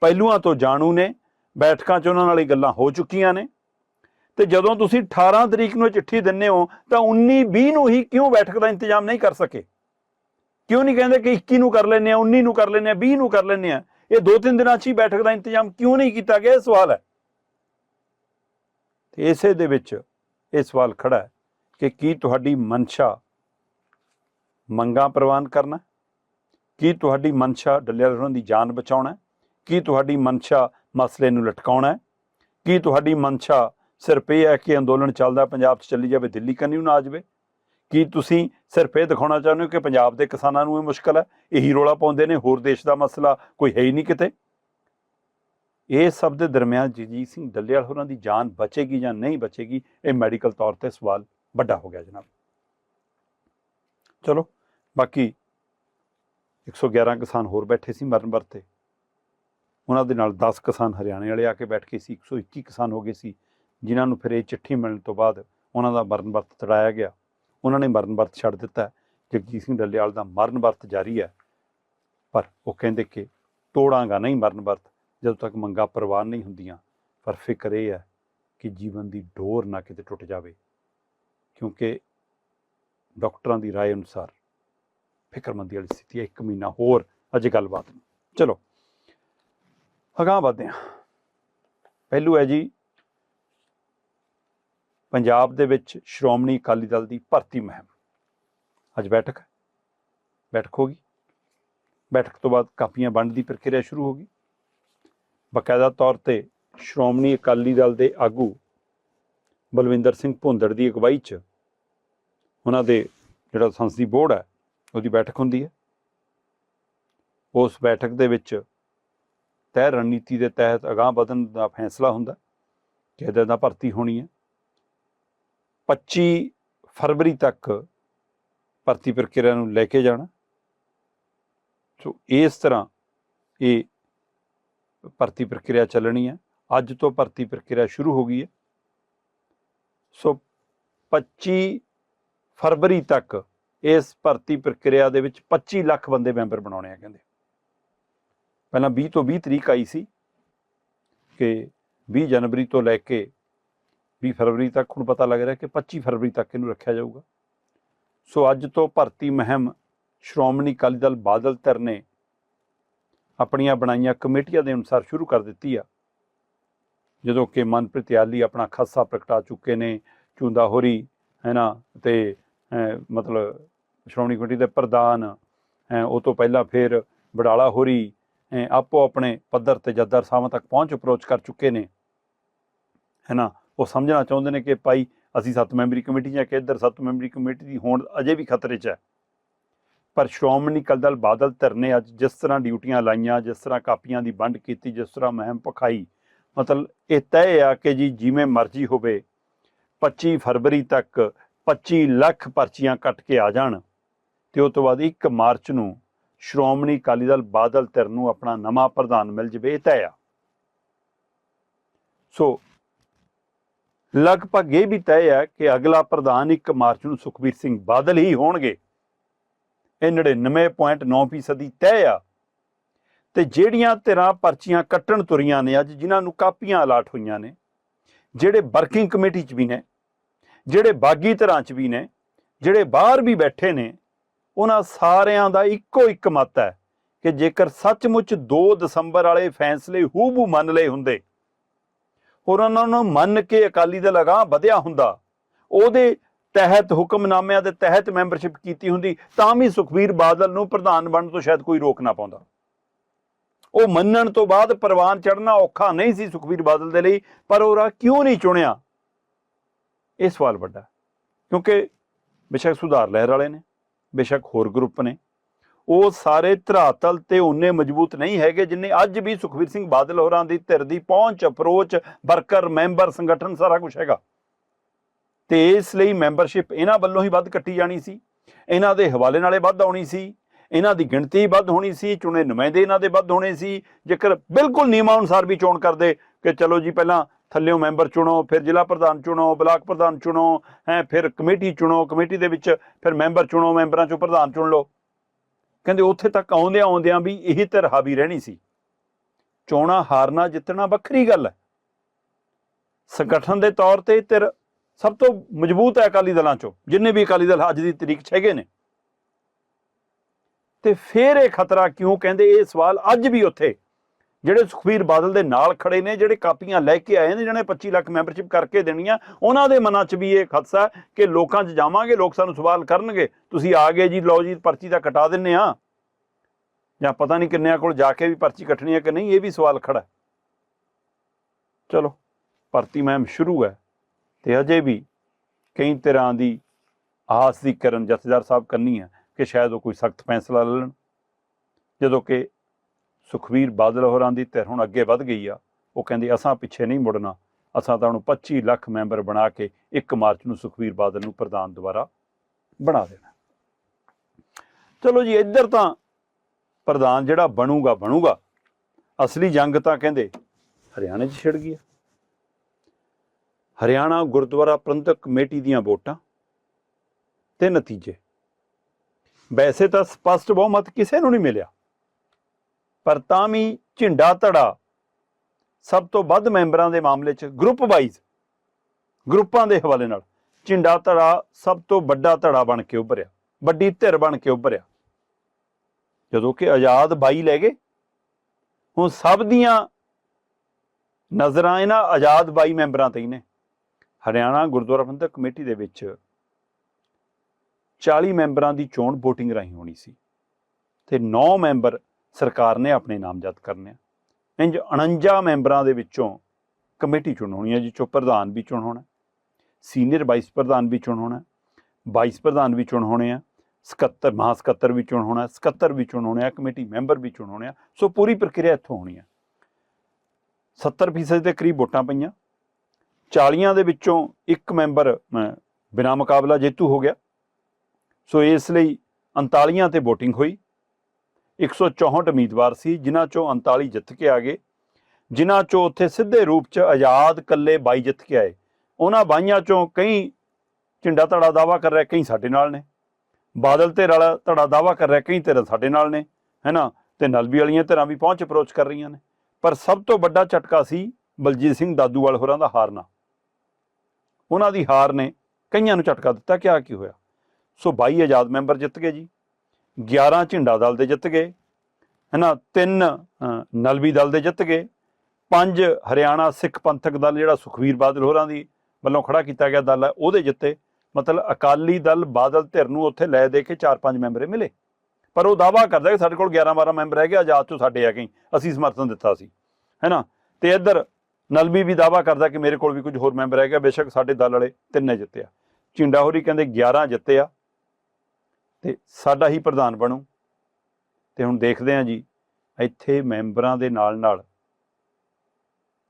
A: ਪਹਿਲੂਆਂ ਤੋਂ ਜਾਣੂ ਨੇ, ਬੈਠਕਾਂ 'ਚ ਉਹਨਾਂ ਨਾਲ ਇਹ ਗੱਲਾਂ ਹੋ ਚੁੱਕੀਆਂ ਨੇ। ਤੇ ਜਦੋਂ ਤੁਸੀਂ 18 ਤਰੀਕ ਨੂੰ ਇਹ ਚਿੱਠੀ ਦਿੰਨੇ ਹੋ, ਤਾਂ 19 20 ਨੂੰ ਹੀ ਕਿਉਂ ਬੈਠਕ ਦਾ ਇੰਤਜ਼ਾਮ ਨਹੀਂ ਕਰ ਸਕੇ? ਕਿਉਂ ਨਹੀਂ ਕਹਿੰਦੇ ਕਿ 21 ਨੂੰ ਕਰ ਲੈਨੇ ਆ 19 ਨੂੰ ਕਰ ਲੈਨੇ ਆ 20 ਨੂੰ ਕਰ ਲੈਨੇ ਆ? ਇਹ ਦੋ ਤਿੰਨ ਦਿਨਾਂ 'ਚ ਹੀ ਬੈਠਕ ਦਾ ਇੰਤਜ਼ਾਮ ਕਿਉਂ ਨਹੀਂ ਕੀਤਾ ਗਿਆ? ਇਹ ਸਵਾਲ ਹੈ। ਤੇ ਇਸੇ ਦੇ ਵਿੱਚ ਇਹ ਸਵਾਲ ਖੜਾ ਹੈ। ਕਿ ਕੀ ਤੁਹਾਡੀ ਮਨਸ਼ਾ ਮੰਗਾਂ ਪ੍ਰਵਾਨ ਕਰਨਾ? ਕੀ ਤੁਹਾਡੀ ਮਨਸ਼ਾ ਡੱਲੇਵਾਲ ਹੋਰਾਂ ਦੀ ਜਾਨ ਬਚਾਉਣਾ? ਕੀ ਤੁਹਾਡੀ ਮਨਸ਼ਾ ਮਸਲੇ ਨੂੰ ਲਟਕਾਉਣਾ? ਕੀ ਤੁਹਾਡੀ ਮਨਸ਼ਾ ਸਿਰਫ ਇਹ ਹੈ ਕਿ ਅੰਦੋਲਨ ਚੱਲਦਾ ਪੰਜਾਬ 'ਚ ਚੱਲੀ ਜਾਵੇ, ਦਿੱਲੀ ਕੰਨੀ ਨੂੰ ਨਾ ਆ ਜਾਵੇ? ਕੀ ਤੁਸੀਂ ਸਿਰਫ ਇਹ ਦਿਖਾਉਣਾ ਚਾਹੁੰਦੇ ਹੋ ਕਿ ਪੰਜਾਬ ਦੇ ਕਿਸਾਨਾਂ ਨੂੰ ਇਹ ਮੁਸ਼ਕਲ ਹੈ? ਇਹੀ ਰੋਲਾ ਪਾਉਂਦੇ ਨੇ, ਹੋਰ ਦੇਸ਼ ਦਾ ਮਸਲਾ ਕੋਈ ਹੈ ਹੀ ਨਹੀਂ ਕਿਤੇ? ਇਹ ਸਭ ਦੇ ਦਰਮਿਆਨ ਜਗਜੀਤ ਸਿੰਘ ਡੱਲੇਵਾਲ ਹੋਰਾਂ ਦੀ ਜਾਨ ਬਚੇਗੀ ਜਾਂ ਨਹੀਂ ਬਚੇਗੀ, ਇਹ ਮੈਡੀਕਲ ਤੌਰ ਤੇ ਸਵਾਲ ਵੱਡਾ ਹੋ ਗਿਆ ਜਨਾਬ। ਚਲੋ, ਬਾਕੀ 111 ਕਿਸਾਨ ਹੋਰ ਬੈਠੇ ਸੀ ਮਰਨ ਵਰਤੇ ਉਹਨਾਂ ਦੇ ਨਾਲ 10 ਕਿਸਾਨ ਹਰਿਆਣੇ ਵਾਲੇ ਆ ਕੇ ਬੈਠ ਕੇ ਸੀ 121 ਕਿਸਾਨ ਹੋ ਗਏ ਸੀ, ਜਿਨ੍ਹਾਂ ਨੂੰ ਫਿਰ ਇਹ ਚਿੱਠੀ ਮਿਲਣ ਤੋਂ ਬਾਅਦ ਉਹਨਾਂ ਦਾ ਮਰਨ ਵਰਤ ਤੜਾਇਆ ਗਿਆ। ਉਹਨਾਂ ਨੇ ਮਰਨ ਵਰਤ ਛੱਡ ਦਿੱਤਾ ਜਗਜੀਤ ਸਿੰਘ ਡੱਲੇਵਾਲ ਦਾ ਮਰਨ ਵਰਤ ਜਾਰੀ ਹੈ। ਪਰ ਉਹ ਕਹਿੰਦੇ ਕਿ ਤੋੜਾਂਗਾ ਨਹੀਂ ਮਰਨ ਵਰਤ ਜਦੋਂ ਤੱਕ ਮੰਗਾਂ ਪ੍ਰਵਾਨ ਨਹੀਂ ਹੁੰਦੀਆਂ। ਪਰ ਫਿਕਰ ਇਹ ਹੈ ਕਿ ਜੀਵਨ ਦੀ ਡੋਰ ਨਾ ਕਿਤੇ ਟੁੱਟ ਜਾਵੇ। ਕਿਉਂਕਿ ਡਾਕਟਰਾਂ ਦੀ رائے ਅਨੁਸਾਰ ਫਿਕਰਮੰਦੀ ਵਾਲੀ ਸਥਿਤੀ ਹੈ ਇੱਕ ਮਹੀਨਾ ਹੋਰ ਅਜੇ ਗੱਲਬਾਤ ਨੂੰ ਚਲੋ ਅਗਾਂਹ ਵਧਦੇ ਹਾਂ ਪਹਿਲੂ ਹੈ ਜੀ ਪੰਜਾਬ ਦੇ ਵਿੱਚ ਸ਼੍ਰੋਮਣੀ ਅਕਾਲੀ ਦਲ ਦੀ ਭਰਤੀ ਮੁਹਿੰਮ ਅੱਜ ਬੈਠਕ ਹੈ ਬੈਠਕ ਹੋ ਗਈ ਬੈਠਕ ਤੋਂ ਬਾਅਦ ਕਾਪੀਆਂ ਵੰਡ ਦੀ ਪ੍ਰਕਿਰਿਆ ਸ਼ੁਰੂ ਹੋ ਗਈ ਬਕਾਇਦਾ ਤੌਰ ਤੇ ਸ਼੍ਰੋਮਣੀ ਅਕਾਲੀ ਦਲ ਦੇ ਆਗੂ ਬਲਵਿੰਦਰ ਸਿੰਘ ਭੁੰਦੜ ਦੀ ਅਗਵਾਈ 'ਚ ਉਹਨਾਂ ਦੇ ਜਿਹੜਾ ਸੰਸਦੀ ਬੋਰਡ ਹੈ, ਉਹਦੀ ਬੈਠਕ ਹੁੰਦੀ ਹੈ। ਉਸ ਬੈਠਕ ਦੇ ਵਿੱਚ ਤੈਅ ਰਣਨੀਤੀ ਦੇ ਤਹਿਤ ਅਗਾਂਹ ਵਧਣ ਦਾ ਫੈਸਲਾ ਹੁੰਦਾ ਕਿ ਇਹਦੇ ਦਾ ਭਰਤੀ ਹੋਣੀ ਹੈ। 25 ਫਰਵਰੀ ਤੱਕ ਭਰਤੀ ਪ੍ਰਕਿਰਿਆ ਨੂੰ ਲੈ ਕੇ ਜਾਣਾ। ਸੋ ਇਸ ਤਰ੍ਹਾਂ ਇਹ ਭਰਤੀ ਪ੍ਰਕਿਰਿਆ ਚੱਲਣੀ ਹੈ। ਅੱਜ ਤੋਂ ਭਰਤੀ ਪ੍ਰਕਿਰਿਆ ਸ਼ੁਰੂ ਹੋ ਗਈ ਹੈ। ਸੋ 25 ਫਰਵਰੀ ਤੱਕ ਇਸ ਭਰਤੀ ਪ੍ਰਕਿਰਿਆ ਦੇ ਵਿੱਚ 25 ਲੱਖ ਬੰਦੇ ਮੈਂਬਰ ਬਣਾਉਣੇ ਆ ਕਹਿੰਦੇ। ਪਹਿਲਾਂ 20 ਤੋਂ 20 ਤਰੀਕ ਆਈ ਸੀ ਕਿ 20 ਜਨਵਰੀ ਤੋਂ ਲੈ ਕੇ 20 ਫਰਵਰੀ ਤੱਕ ਹੁਣ ਪਤਾ ਲੱਗ ਰਿਹਾ ਕਿ 25 ਫਰਵਰੀ ਤੱਕ ਇਹਨੂੰ ਰੱਖਿਆ ਜਾਊਗਾ। ਸੋ ਅੱਜ ਤੋਂ ਭਰਤੀ ਮਹਿਮ ਸ਼੍ਰੋਮਣੀ ਅਕਾਲੀ ਦਲ ਬਾਦਲ ਧਿਰ ਨੇ ਆਪਣੀਆਂ ਬਣਾਈਆਂ ਕਮੇਟੀਆਂ ਦੇ ਅਨੁਸਾਰ ਸ਼ੁਰੂ ਕਰ ਦਿੱਤੀ ਆ। ਜਦੋਂ ਕਿ ਮਨਪ੍ਰੀਤ ਯਾਲੀ ਆਪਣਾ ਖਾਸਾ ਪ੍ਰਗਟਾ ਚੁੱਕੇ ਨੇ ਚੁੰਦਾ ਹੋਰੀ ਹੈ ਨਾ ਤੇ ਮਤਲਬ ਸ਼੍ਰੋਮਣੀ ਕਮੇਟੀ ਦੇ ਪ੍ਰਧਾਨ ਉਹ ਤੋਂ ਪਹਿਲਾਂ ਫਿਰ ਬਡਾਲਾ ਹੋਰੀ ਅਹ, ਆਪੋ ਆਪਣੇ ਪੱਧਰ ਤੇ ਜੱਦਰ ਸਾਹਿਬਾਂ ਤੱਕ ਪਹੁੰਚ ਅਪਰੋਚ ਕਰ ਚੁੱਕੇ ਨੇ। ਹੈ ਨਾ ਉਹ ਸਮਝਣਾ ਚਾਹੁੰਦੇ ਨੇ ਕਿ ਭਾਈ ਅਸੀਂ ਸੱਤ ਮੈਂਬਰੀ ਕਮੇਟੀ ਜਾਂ ਕਿ ਇੱਧਰ ਸੱਤ ਮੈਂਬਰੀ ਕਮੇਟੀ ਦੀ ਹੋਣ ਅਜੇ ਵੀ ਖਤਰੇ 'ਚ ਹੈ। ਪਰ ਸ਼੍ਰੋਮਣੀ ਅਕਾਲੀ ਦਲ ਬਾਦਲ ਧਿਰ ਨੇ ਅੱਜ ਜਿਸ ਤਰ੍ਹਾਂ ਡਿਊਟੀਆਂ ਲਾਈਆਂ ਜਿਸ ਤਰ੍ਹਾਂ ਕਾਪੀਆਂ ਦੀ ਵੰਡ ਕੀਤੀ ਜਿਸ ਤਰ੍ਹਾਂ ਮਹਿਮ ਪਖਾਈ ਮਤਲਬ ਇਹ ਤੈਅ ਆ ਕਿ ਜੀ ਜਿਵੇਂ ਮਰਜ਼ੀ ਹੋਵੇ 25 ਫਰਵਰੀ ਤੱਕ 25 ਲੱਖ ਪਰਚੀਆਂ ਕੱਟ ਕੇ ਆ ਜਾਣ ਤੇ ਉਸ ਤੋਂ ਬਾਅਦ 1 ਮਾਰਚ ਨੂੰ ਸ਼੍ਰੋਮਣੀ ਅਕਾਲੀ ਦਲ ਬਾਦਲ ਧਿਰ ਨੂੰ ਆਪਣਾ ਨਵਾਂ ਪ੍ਰਧਾਨ ਮਿਲ ਜਵੇ, ਇਹ ਤੈਅ ਆ। ਸੋ ਲਗਭਗ ਇਹ ਵੀ ਤੈਅ ਹੈ ਕਿ ਅਗਲਾ ਪ੍ਰਧਾਨ 1 ਮਾਰਚ ਨੂੰ ਸੁਖਬੀਰ ਸਿੰਘ ਬਾਦਲ ਹੀ ਹੋਣਗੇ। ਇਹ 99.9% ਦੀ ਤੈਅ ਆ। ਤੇ ਜਿਹੜੀਆਂ ਧਿਰਾਂ ਪਰਚੀਆਂ ਕੱਟਣ ਤੁਰੀਆਂ ਨੇ, ਅੱਜ ਜਿਨ੍ਹਾਂ ਨੂੰ ਕਾਪੀਆਂ ਅਲਾਟ ਹੋਈਆਂ ਨੇ, ਜਿਹੜੇ ਵਰਕਿੰਗ ਕਮੇਟੀ 'ਚ ਵੀ ਨੇ, ਜਿਹੜੇ ਬਾਗੀ ਧਿਰਾਂ 'ਚ ਵੀ ਨੇ, ਜਿਹੜੇ ਬਾਹਰ ਵੀ ਬੈਠੇ ਨੇ, ਉਹਨਾਂ ਸਾਰਿਆਂ ਦਾ ਇੱਕੋ ਇੱਕ ਮਤ ਹੈ ਕਿ ਜੇਕਰ ਸੱਚਮੁੱਚ 2 ਦਸੰਬਰ ਵਾਲੇ ਫੈਸਲੇ ਹੂਬੂ ਮੰਨ ਲਏ ਹੁੰਦੇ, ਹੋਰ ਉਹਨਾਂ ਨੂੰ ਮੰਨ ਕੇ ਅਕਾਲੀ ਦਲ ਅਗਾਂਹ ਵਧਿਆ ਹੁੰਦਾ, ਉਹਦੇ ਤਹਿਤ ਹੁਕਮਨਾਮਿਆਂ ਦੇ ਤਹਿਤ ਮੈਂਬਰਸ਼ਿਪ ਕੀਤੀ ਹੁੰਦੀ, ਤਾਂ ਵੀ ਸੁਖਬੀਰ ਬਾਦਲ ਨੂੰ ਪ੍ਰਧਾਨ ਬਣਨ ਤੋਂ ਸ਼ਾਇਦ ਕੋਈ ਰੋਕ ਨਾ ਪਾਉਂਦਾ। ਉਹ ਮੰਨਣ ਤੋਂ ਬਾਅਦ ਪ੍ਰਵਾਨ ਚੜਨਾ ਔਖਾ ਨਹੀਂ ਸੀ ਸੁਖਬੀਰ ਬਾਦਲ ਦੇ ਲਈ, ਪਰ ਉਹ ਰਾਹ ਕਿਉਂ ਨਹੀਂ ਚੁਣਿਆ? ਇਹ ਸਵਾਲ ਵੱਡਾ ਕਿਉਂਕਿ ਬੇਸ਼ੱਕ ਸੁਧਾਰ ਲਹਿਰ ਵਾਲੇ ਨੇ, ਬੇਸ਼ੱਕ ਹੋਰ ਗਰੁੱਪ ਨੇ। ਉਹ ਸਾਰੇ ਧਰਾਤਲ ਤੇ ਉਹਨੇ ਮਜ਼ਬੂਤ ਨਹੀਂ ਹੈਗੇ ਜਿੰਨੇ ਅੱਜ ਵੀ ਸੁਖਵੀਰ ਸਿੰਘ ਬਾਦਲ ਹੋਰਾਂ ਦੀ ਧਿਰ ਦੀ ਪਹੁੰਚ ਅਪਰੋਚ ਵਰਕਰ ਮੈਂਬਰ ਸੰਗਠਨ ਸਾਰਾ ਕੁਝ ਹੈਗਾ। ਤੇ ਇਸ ਲਈ ਮੈਂਬਰਸ਼ਿਪ ਇਹਨਾਂ ਵੱਲੋਂ ਹੀ ਵੱਧ ਕੱਟੀ ਜਾਣੀ ਸੀ। ਇਹਨਾਂ ਦੇ ਹਵਾਲੇ ਨਾਲੇ ਵੱਧ ਆਉਣੀ ਸੀ। ਇਹਨਾਂ ਦੀ ਗਿਣਤੀ ਵੱਧ ਹੋਣੀ ਸੀ, ਚੁਣੇ ਨੁਮਾਇੰਦੇ ਇਹਨਾਂ ਦੇ ਵੱਧ ਹੋਣੇ ਸੀ। ਜੇਕਰ ਬਿਲਕੁਲ ਨਿਯਮਾਂ ਅਨੁਸਾਰ ਵੀ ਚੋਣ ਕਰਦੇ ਕਿ ਚਲੋ ਜੀ ਪਹਿਲਾਂ ਥੱਲਿਓਂ ਮੈਂਬਰ ਚੁਣੋ, ਫਿਰ ਜ਼ਿਲ੍ਹਾ ਪ੍ਰਧਾਨ ਚੁਣੋ, ਬਲਾਕ ਪ੍ਰਧਾਨ ਚੁਣੋ, ਹੈ, ਫਿਰ ਕਮੇਟੀ ਚੁਣੋ, ਕਮੇਟੀ ਦੇ ਵਿੱਚ ਫਿਰ ਮੈਂਬਰ ਚੁਣੋ, ਮੈਂਬਰਾਂ ਚੋਂ ਪ੍ਰਧਾਨ ਚੁਣ ਲਓ। ਕਹਿੰਦੇ ਉੱਥੇ ਤੱਕ ਆਉਂਦਿਆਂ ਆਉਂਦਿਆਂ ਵੀ ਇਹੀ ਧਿਰ ਹਾਵੀ ਰਹਿਣੀ ਸੀ। ਚੋਣਾਂ ਹਾਰਨਾ ਜਿੱਤਣਾ ਵੱਖਰੀ ਗੱਲ ਹੈ। ਸੰਗਠਨ ਦੇ ਤੌਰ ਤੇ ਧਿਰ ਸਭ ਤੋਂ ਮਜ਼ਬੂਤ ਹੈ ਅਕਾਲੀ ਦਲਾਂ ਚੋਂ, ਜਿੰਨੇ ਵੀ ਅਕਾਲੀ ਦਲ ਅੱਜ ਦੀ ਤਰੀਕ 'ਚ ਹੈਗੇ ਨੇ। ਤੇ ਫਿਰ ਇਹ ਖਤਰਾ ਕਿਉਂ ਕਹਿੰਦੇ? ਇਹ ਸਵਾਲ ਅੱਜ ਵੀ ਉੱਥੇ। ਜਿਹੜੇ ਸੁਖਬੀਰ ਬਾਦਲ ਦੇ ਨਾਲ ਖੜੇ ਨੇ, ਜਿਹੜੇ ਕਾਪੀਆਂ ਲੈ ਕੇ ਆਏ ਨੇ, ਜਿਹਨੇ 25 ਲੱਖ ਮੈਂਬਰਸ਼ਿਪ ਕਰਕੇ ਦੇਣੀਆਂ, ਉਹਨਾਂ ਦੇ ਮਨਾਂ 'ਚ ਵੀ ਇਹ ਖਦਸ਼ਾ ਕਿ ਲੋਕਾਂ 'ਚ ਜਾਵਾਂਗੇ, ਲੋਕ ਸਾਨੂੰ ਸਵਾਲ ਕਰਨਗੇ। ਤੁਸੀਂ ਆ ਗਏ ਜੀ, ਲਓ ਜੀ, ਪਰਚੀ ਤਾਂ ਕਟਾ ਦਿੰਨੇ ਆ। ਜਾਂ ਪਤਾ ਨਹੀਂ ਕਿੰਨਿਆਂ ਕੋਲ ਜਾ ਕੇ ਵੀ ਪਰਚੀ ਕੱਟਣੀ ਹੈ ਕਿ ਨਹੀਂ, ਇਹ ਵੀ ਸਵਾਲ ਖੜਾ ਚਲੋ, ਭਰਤੀ ਮਹਿਮ ਸ਼ੁਰੂ ਹੈ ਤੇ ਅਜੇ ਵੀ ਕਈ ਤਰ੍ਹਾਂ ਦੀ ਆਸ ਦੀ ਕਰਨ ਜਥੇਦਾਰ ਸਾਹਿਬ ਕਰਨੀ ਹੈ। ਕਿ ਸ਼ਾਇਦ ਉਹ ਕੋਈ ਸਖਤ ਫੈਸਲਾ ਲੈ ਲੈਣ। ਜਦੋਂ ਕਿ ਸੁਖਵੀਰ ਬਾਦਲ ਹੋਰਾਂ ਦੀ ਧਿਰ ਹੁਣ ਅੱਗੇ ਵੱਧ ਗਈ ਆ, ਉਹ ਕਹਿੰਦੇ, ਅਸਾਂ ਪਿੱਛੇ ਨਹੀਂ ਮੁੜਨਾ। ਅਸਾਂ ਤਾਂ ਉਹਨੂੰ 25 ਲੱਖ ਮੈਂਬਰ ਬਣਾ ਕੇ 1 ਮਾਰਚ ਨੂੰ ਸੁਖਵੀਰ ਬਾਦਲ ਨੂੰ ਪ੍ਰਧਾਨ ਦੁਬਾਰਾ ਬਣਾ ਦੇਣਾ ਚਲੋ ਜੀ, ਇੱਧਰ ਤਾਂ ਪ੍ਰਧਾਨ ਜਿਹੜਾ ਬਣੂਗਾ ਬਣੂਗਾ। ਅਸਲੀ ਜੰਗ ਤਾਂ ਕਹਿੰਦੇ, ਹਰਿਆਣੇ 'ਚ ਛਿੜ ਗਈ ਹਰਿਆਣਾ, ਗੁਰਦੁਆਰਾ, ਪ੍ਰਬੰਧਕ ਕਮੇਟੀ ਦੀਆਂ ਵੋਟਾਂ ਤੇ ਨਤੀਜੇ। ਵੈਸੇ ਤਾਂ ਸਪਸ਼ਟ ਬਹੁਮਤ ਕਿਸੇ ਨੂੰ ਨਹੀਂ ਮਿਲਿਆ। ਪਰ ਤਾਂ ਵੀ ਝਿੰਡਾ ਧੜਾ ਸਭ ਤੋਂ ਵੱਧ ਮੈਂਬਰਾਂ ਦੇ ਮਾਮਲੇ 'ਚ ਗਰੁੱਪ ਵਾਈਜ਼ ਗਰੁੱਪਾਂ ਦੇ ਹਵਾਲੇ ਨਾਲ ਝਿੰਡਾ ਧੜਾ ਸਭ ਤੋਂ ਵੱਡਾ ਧੜਾ ਬਣ ਕੇ ਉੱਭਰਿਆ, ਵੱਡੀ ਧਿਰ ਬਣ ਕੇ ਉੱਭਰਿਆ। ਜਦੋਂ ਕਿ ਆਜ਼ਾਦ ਬਾਈ ਲੈ ਗਏ, ਹੁਣ ਸਭ ਦੀਆਂ ਨਜ਼ਰਾਂ ਇਹਨਾਂ ਆਜ਼ਾਦ ਬਾਈ ਮੈਂਬਰਾਂ ਤੇ ਹੀ ਨੇ। ਹਰਿਆਣਾ ਗੁਰਦੁਆਰਾ ਪ੍ਰਬੰਧਕ ਕਮੇਟੀ ਦੇ ਵਿੱਚ 40 ਮੈਂਬਰਾਂ ਦੀ ਚੋਣ VOTING ਰਾਹੀਂ ਹੋਣੀ ਸੀ ਤੇ 9 ਮੈਂਬਰ ਸਰਕਾਰ ਨੇ ਆਪਣੇ ਨਾਮਜ਼ਦ ਕਰਨੇ ਆ। ਇੰਜ 49 ਮੈਂਬਰਾਂ ਦੇ ਵਿੱਚੋਂ ਕਮੇਟੀ ਚੁਣ ਹੋਣੀ ਹੈ ਜਿਸ ਚੋਂ ਪ੍ਰਧਾਨ ਵੀ ਚੁਣ ਹੋਣਾ ਸੀਨੀਅਰ ਵਾਈਸ ਪ੍ਰਧਾਨ ਵੀ ਚੁਣ ਹੋਣਾ ਵਾਈਸ ਪ੍ਰਧਾਨ ਵੀ ਚੁਣ ਹੋਣੇ ਆ ਸਕੱਤਰ ਮਹਾ ਸਕੱਤਰ ਵੀ ਚੁਣ ਹੋਣਾ ਸਕੱਤਰ ਵੀ ਚੁਣ ਹੋਣੇ ਆ ਕਮੇਟੀ ਮੈਂਬਰ ਵੀ ਚੁਣ ਹੋਣੇ ਆ। ਸੋ ਪੂਰੀ ਪ੍ਰਕਿਰਿਆ ਇੱਥੋਂ ਹੋਣੀ ਆ। 70% ਦੇ ਕਰੀਬ ਵੋਟਾਂ ਪਈਆਂ। 40 ਦੇ ਵਿੱਚੋਂ ਇੱਕ ਮੈਂਬਰ ਅਮ, ਬਿਨਾਂ ਮੁਕਾਬਲਾ ਜੇਤੂ ਹੋ ਗਿਆ। ਸੋ ਇਸ ਲਈ 39 ਤੇ VOTING ਹੋਈ। 164 ਉਮੀਦਵਾਰ ਸੀ, ਜਿਨ੍ਹਾਂ ਚੋਂ 39 ਜਿੱਤ ਕੇ ਆ ਗਏ। ਜਿਨ੍ਹਾਂ ਚੋਂ ਉੱਥੇ ਸਿੱਧੇ ਰੂਪ 'ਚ ਆਜ਼ਾਦ ਕੱਲੇ 22 ਜਿੱਤ ਕੇ ਆਏ। ਉਹਨਾਂ ਬਾਈਆਂ ਚੋਂ ਕਈ ਝਿੰਡਾ ਧੜਾ ਦਾਵਾ ਕਰ ਰਿਹਾ, ਕਈ ਸਾਡੇ ਨਾਲ ਨੇ। ਬਾਦਲ ਧਿਰ ਵਾਲਾ ਧੜਾ ਦਾਵਾ ਕਰ ਰਿਹਾ, ਕਈ ਧਿਰ ਸਾਡੇ ਨਾਲ ਨੇ, ਹੈਨਾ? ਤੇ ਨਲਬੀ ਵਾਲੀਆਂ ਧਿਰਾਂ ਵੀ ਪਹੁੰਚ ਅਪਰੋਚ ਕਰ ਰਹੀਆਂ ਨੇ। ਪਰ ਸਭ ਤੋਂ ਵੱਡਾ ਝਟਕਾ ਸੀ ਬਲਜੀਤ ਸਿੰਘ ਦਾਦੂਵਾਲ ਹੋਰਾਂ ਦਾ ਹਾਰਨਾ। ਉਹਨਾਂ ਦੀ ਹਾਰ ਨੇ ਕਈਆਂ ਨੂੰ ਝਟਕਾ ਦਿੱਤਾ, ਕਿਆ ਕੀ ਹੋਇਆ? ਸੋ 22 ਆਜ਼ਾਦ ਮੈਂਬਰ ਜਿੱਤ ਗਏ ਜੀ। 11 ਝਿੰਡਾ ਦਲ ਦੇ ਜਿੱਤ ਗਏ। ਹੈਨਾ, ਤਿੰਨ ਨਲਵੀ ਦਲ ਦੇ ਜਿੱਤ ਗਏ। ਪੰਜ ਹਰਿਆਣਾ ਸਿੱਖ ਪੰਥਕ ਦਲ ਜਿਹੜਾ ਸੁਖਵੀਰ ਬਾਦਲ ਹੋਰਾਂ ਦੀ ਵੱਲੋਂ ਖੜਾ ਕੀਤਾ ਗਿਆ ਦਲ ਹੈ, ਉਹਦੇ ਜਿੱਤੇ ਮਤਲਬ ਅਕਾਲੀ ਦਲ ਬਾਦਲ ਧਿਰ ਨੂੰ ਉੱਥੇ ਲੈ ਦੇ ਕੇ 4-5 ਮੈਂਬਰੇ ਮਿਲੇ। ਪਰ ਉਹ ਦਾਵਾ ਕਰਦਾ ਕਿ ਸਾਡੇ ਕੋਲ 11-12 ਮੈਂਬਰ ਹੈਗੇ, ਆਜ਼ਾਦ ਚੋਂ ਸਾਡੇ ਹੈਗੇ ਅਸੀਂ ਸਮਰਥਨ ਦਿੱਤਾ ਸੀ। ਹੈਨਾ, ਤੇ ਇੱਧਰ ਨਲਬੀ ਵੀ ਦਾਵਾ ਕਰਦਾ ਕਿ ਮੇਰੇ ਕੋਲ ਵੀ ਕੁਝ ਹੋਰ ਮੈਂਬਰ ਹੈਗਾ ਬੇਸ਼ੱਕ ਸਾਡੇ ਦਲ ਵਾਲੇ ਤਿੰਨੇ ਜਿੱਤੇ ਆ। ਝਿੰਡਾ ਹੋਰੀ ਕਹਿੰਦੇ 11 ਜਿੱਤੇ ਆ। ਤੇ ਸਾਡਾ ਹੀ ਪ੍ਰਧਾਨ ਬਣੂ। ਤੇ ਹੁਣ ਦੇਖਦੇ ਹਾਂ ਜੀ, ਇੱਥੇ ਮੈਂਬਰਾਂ ਦੇ ਨਾਲ ਨਾਲ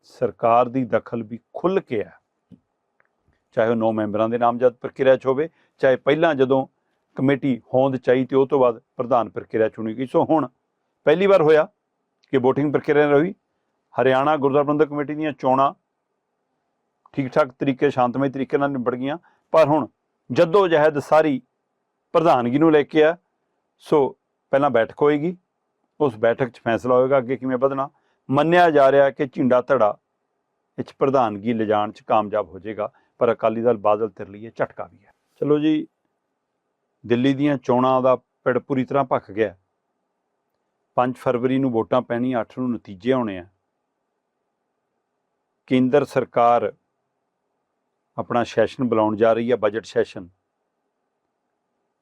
A: ਸਰਕਾਰ ਦੀ ਦਖਲ ਵੀ ਖੁੱਲ ਕੇ ਹੈ। ਚਾਹੇ ਉਹ ਨੌ ਮੈਂਬਰਾਂ ਦੇ ਨਾਮਜ਼ਦ ਪ੍ਰਕਿਰਿਆ 'ਚ ਹੋਵੇ, ਚਾਹੇ ਪਹਿਲਾਂ ਜਦੋਂ ਕਮੇਟੀ ਹੋਂਦ ਚਾਹੀ ਤੇ ਉਹ ਤੋਂ ਬਾਅਦ ਪ੍ਰਧਾਨ ਪ੍ਰਕਿਰਿਆ ਚੁਣੀ ਗਈ। ਸੋ ਹੁਣ ਪਹਿਲੀ ਵਾਰ ਹੋਇਆ ਕਿ VOTING ਪ੍ਰਕਿਰਿਆ ਰਹੀ। ਹਰਿਆਣਾ ਗੁਰਦੁਆਰਾ ਪ੍ਰਬੰਧਕ ਕਮੇਟੀ ਦੀਆਂ ਚੋਣਾਂ ਠੀਕ ਠਾਕ ਤਰੀਕੇ, ਸ਼ਾਂਤਮਈ ਤਰੀਕੇ ਨਾਲ ਨਿਬੜ ਗਈਆਂ। ਪਰ ਹੁਣ ਜੱਦੋ ਜਹਿਦ ਸਾਰੀ ਪ੍ਰਧਾਨਗੀ ਨੂੰ ਲੈ ਕੇ ਆ। ਸੋ ਪਹਿਲਾਂ ਬੈਠਕ ਹੋਏਗੀ। ਉਸ ਬੈਠਕ 'ਚ ਫੈਸਲਾ ਹੋਏਗਾ ਅੱਗੇ ਕਿਵੇਂ ਵਧਣਾ। ਮੰਨਿਆ ਜਾ ਰਿਹਾ ਕਿ ਝਿੰਡਾ ਧੜਾ ਵਿੱਚ ਪ੍ਰਧਾਨਗੀ ਲਿਜਾਣ 'ਚ ਕਾਮਯਾਬ ਹੋ ਜਾਏਗਾ। ਪਰ ਅਕਾਲੀ ਦਲ ਬਾਦਲ ਧਿਰ ਲਈ ਝਟਕਾ ਵੀ ਹੈ। ਚਲੋ ਜੀ, ਦਿੱਲੀ ਦੀਆਂ ਚੋਣਾਂ ਦਾ ਪਿੜ ਪੂਰੀ ਤਰ੍ਹਾਂ ਭੱਖ ਗਿਆ। 5 ਫਰਵਰੀ ਨੂੰ ਵੋਟਾਂ ਪੈਣੀਆਂ 8 ਨੂੰ ਨਤੀਜੇ ਆਉਣੇ ਆ। ਕੇਂਦਰ ਸਰਕਾਰ ਆਪਣਾ ਸੈਸ਼ਨ ਬੁਲਾਉਣ ਜਾ ਰਹੀ ਹੈ ਬਜਟ ਸੈਸ਼ਨ।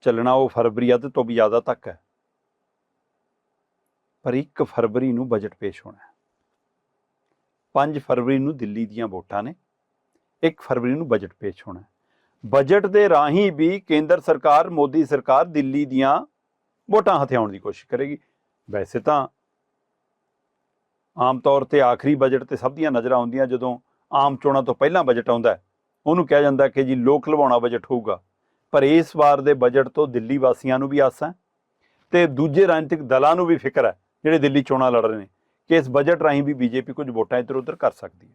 A: ਚੱਲਣਾ ਉਹ ਫਰਵਰੀ ਅੱਧ ਤੋਂ ਵੀ ਜ਼ਿਆਦਾ ਤੱਕ ਹੈ। ਪਰ 1 ਫਰਵਰੀ ਨੂੰ ਬਜਟ ਪੇਸ਼ ਹੋਣਾ ਹੈ। 5 ਫਰਵਰੀ ਨੂੰ ਦਿੱਲੀ ਦੀਆਂ ਵੋਟਾਂ ਨੇ 1 ਫਰਵਰੀ ਨੂੰ ਬਜਟ ਪੇਸ਼ ਹੋਣਾ ਹੈ। ਬਜਟ ਦੇ ਰਾਹੀਂ ਵੀ ਕੇਂਦਰ ਸਰਕਾਰ, ਮੋਦੀ ਸਰਕਾਰ ਦਿੱਲੀ ਦੀਆਂ ਵੋਟਾਂ ਹਥਿਆਉਣ ਦੀ ਕੋਸ਼ਿਸ਼ ਕਰੇਗੀ। ਵੈਸੇ ਤਾਂ ਆਮ ਤੌਰ ਤੇ ਆਖਰੀ ਬਜਟ ਤੇ ਸਭ ਦੀਆਂ ਨਜ਼ਰਾਂ ਆਉਂਦੀਆਂ ਜਦੋਂ ਆਮ ਚੋਣਾਂ ਤੋਂ ਪਹਿਲਾਂ ਬਜਟ ਆਉਂਦਾ ਉਹਨੂੰ ਕਿਹਾ ਜਾਂਦਾ ਕਿ ਜੀ ਲੋਕ ਲਵਾਉਣਾ ਬਜਟ ਹੋਊਗਾ। ਪਰ ਇਸ ਵਾਰ ਦੇ ਬਜਟ ਤੋਂ ਦਿੱਲੀ ਵਾਸੀਆਂ ਨੂੰ ਵੀ ਆਸ ਹੈ ਤੇ ਦੂਜੇ ਰਾਜਨੀਤਿਕ ਦਲਾਂ ਨੂੰ ਵੀ ਫਿਕਰ ਹੈ ਜਿਹੜੇ ਦਿੱਲੀ ਚੋਣਾਂ ਲੜ ਰਹੇ ਨੇ ਕਿ ਇਸ ਬਜਟ ਰਾਹੀਂ ਵੀ ਬੀਜੇਪੀ ਕੁਝ ਵੋਟਾਂ ਇੱਧਰ ਉੱਧਰ ਕਰ ਸਕਦੀ ਹੈ।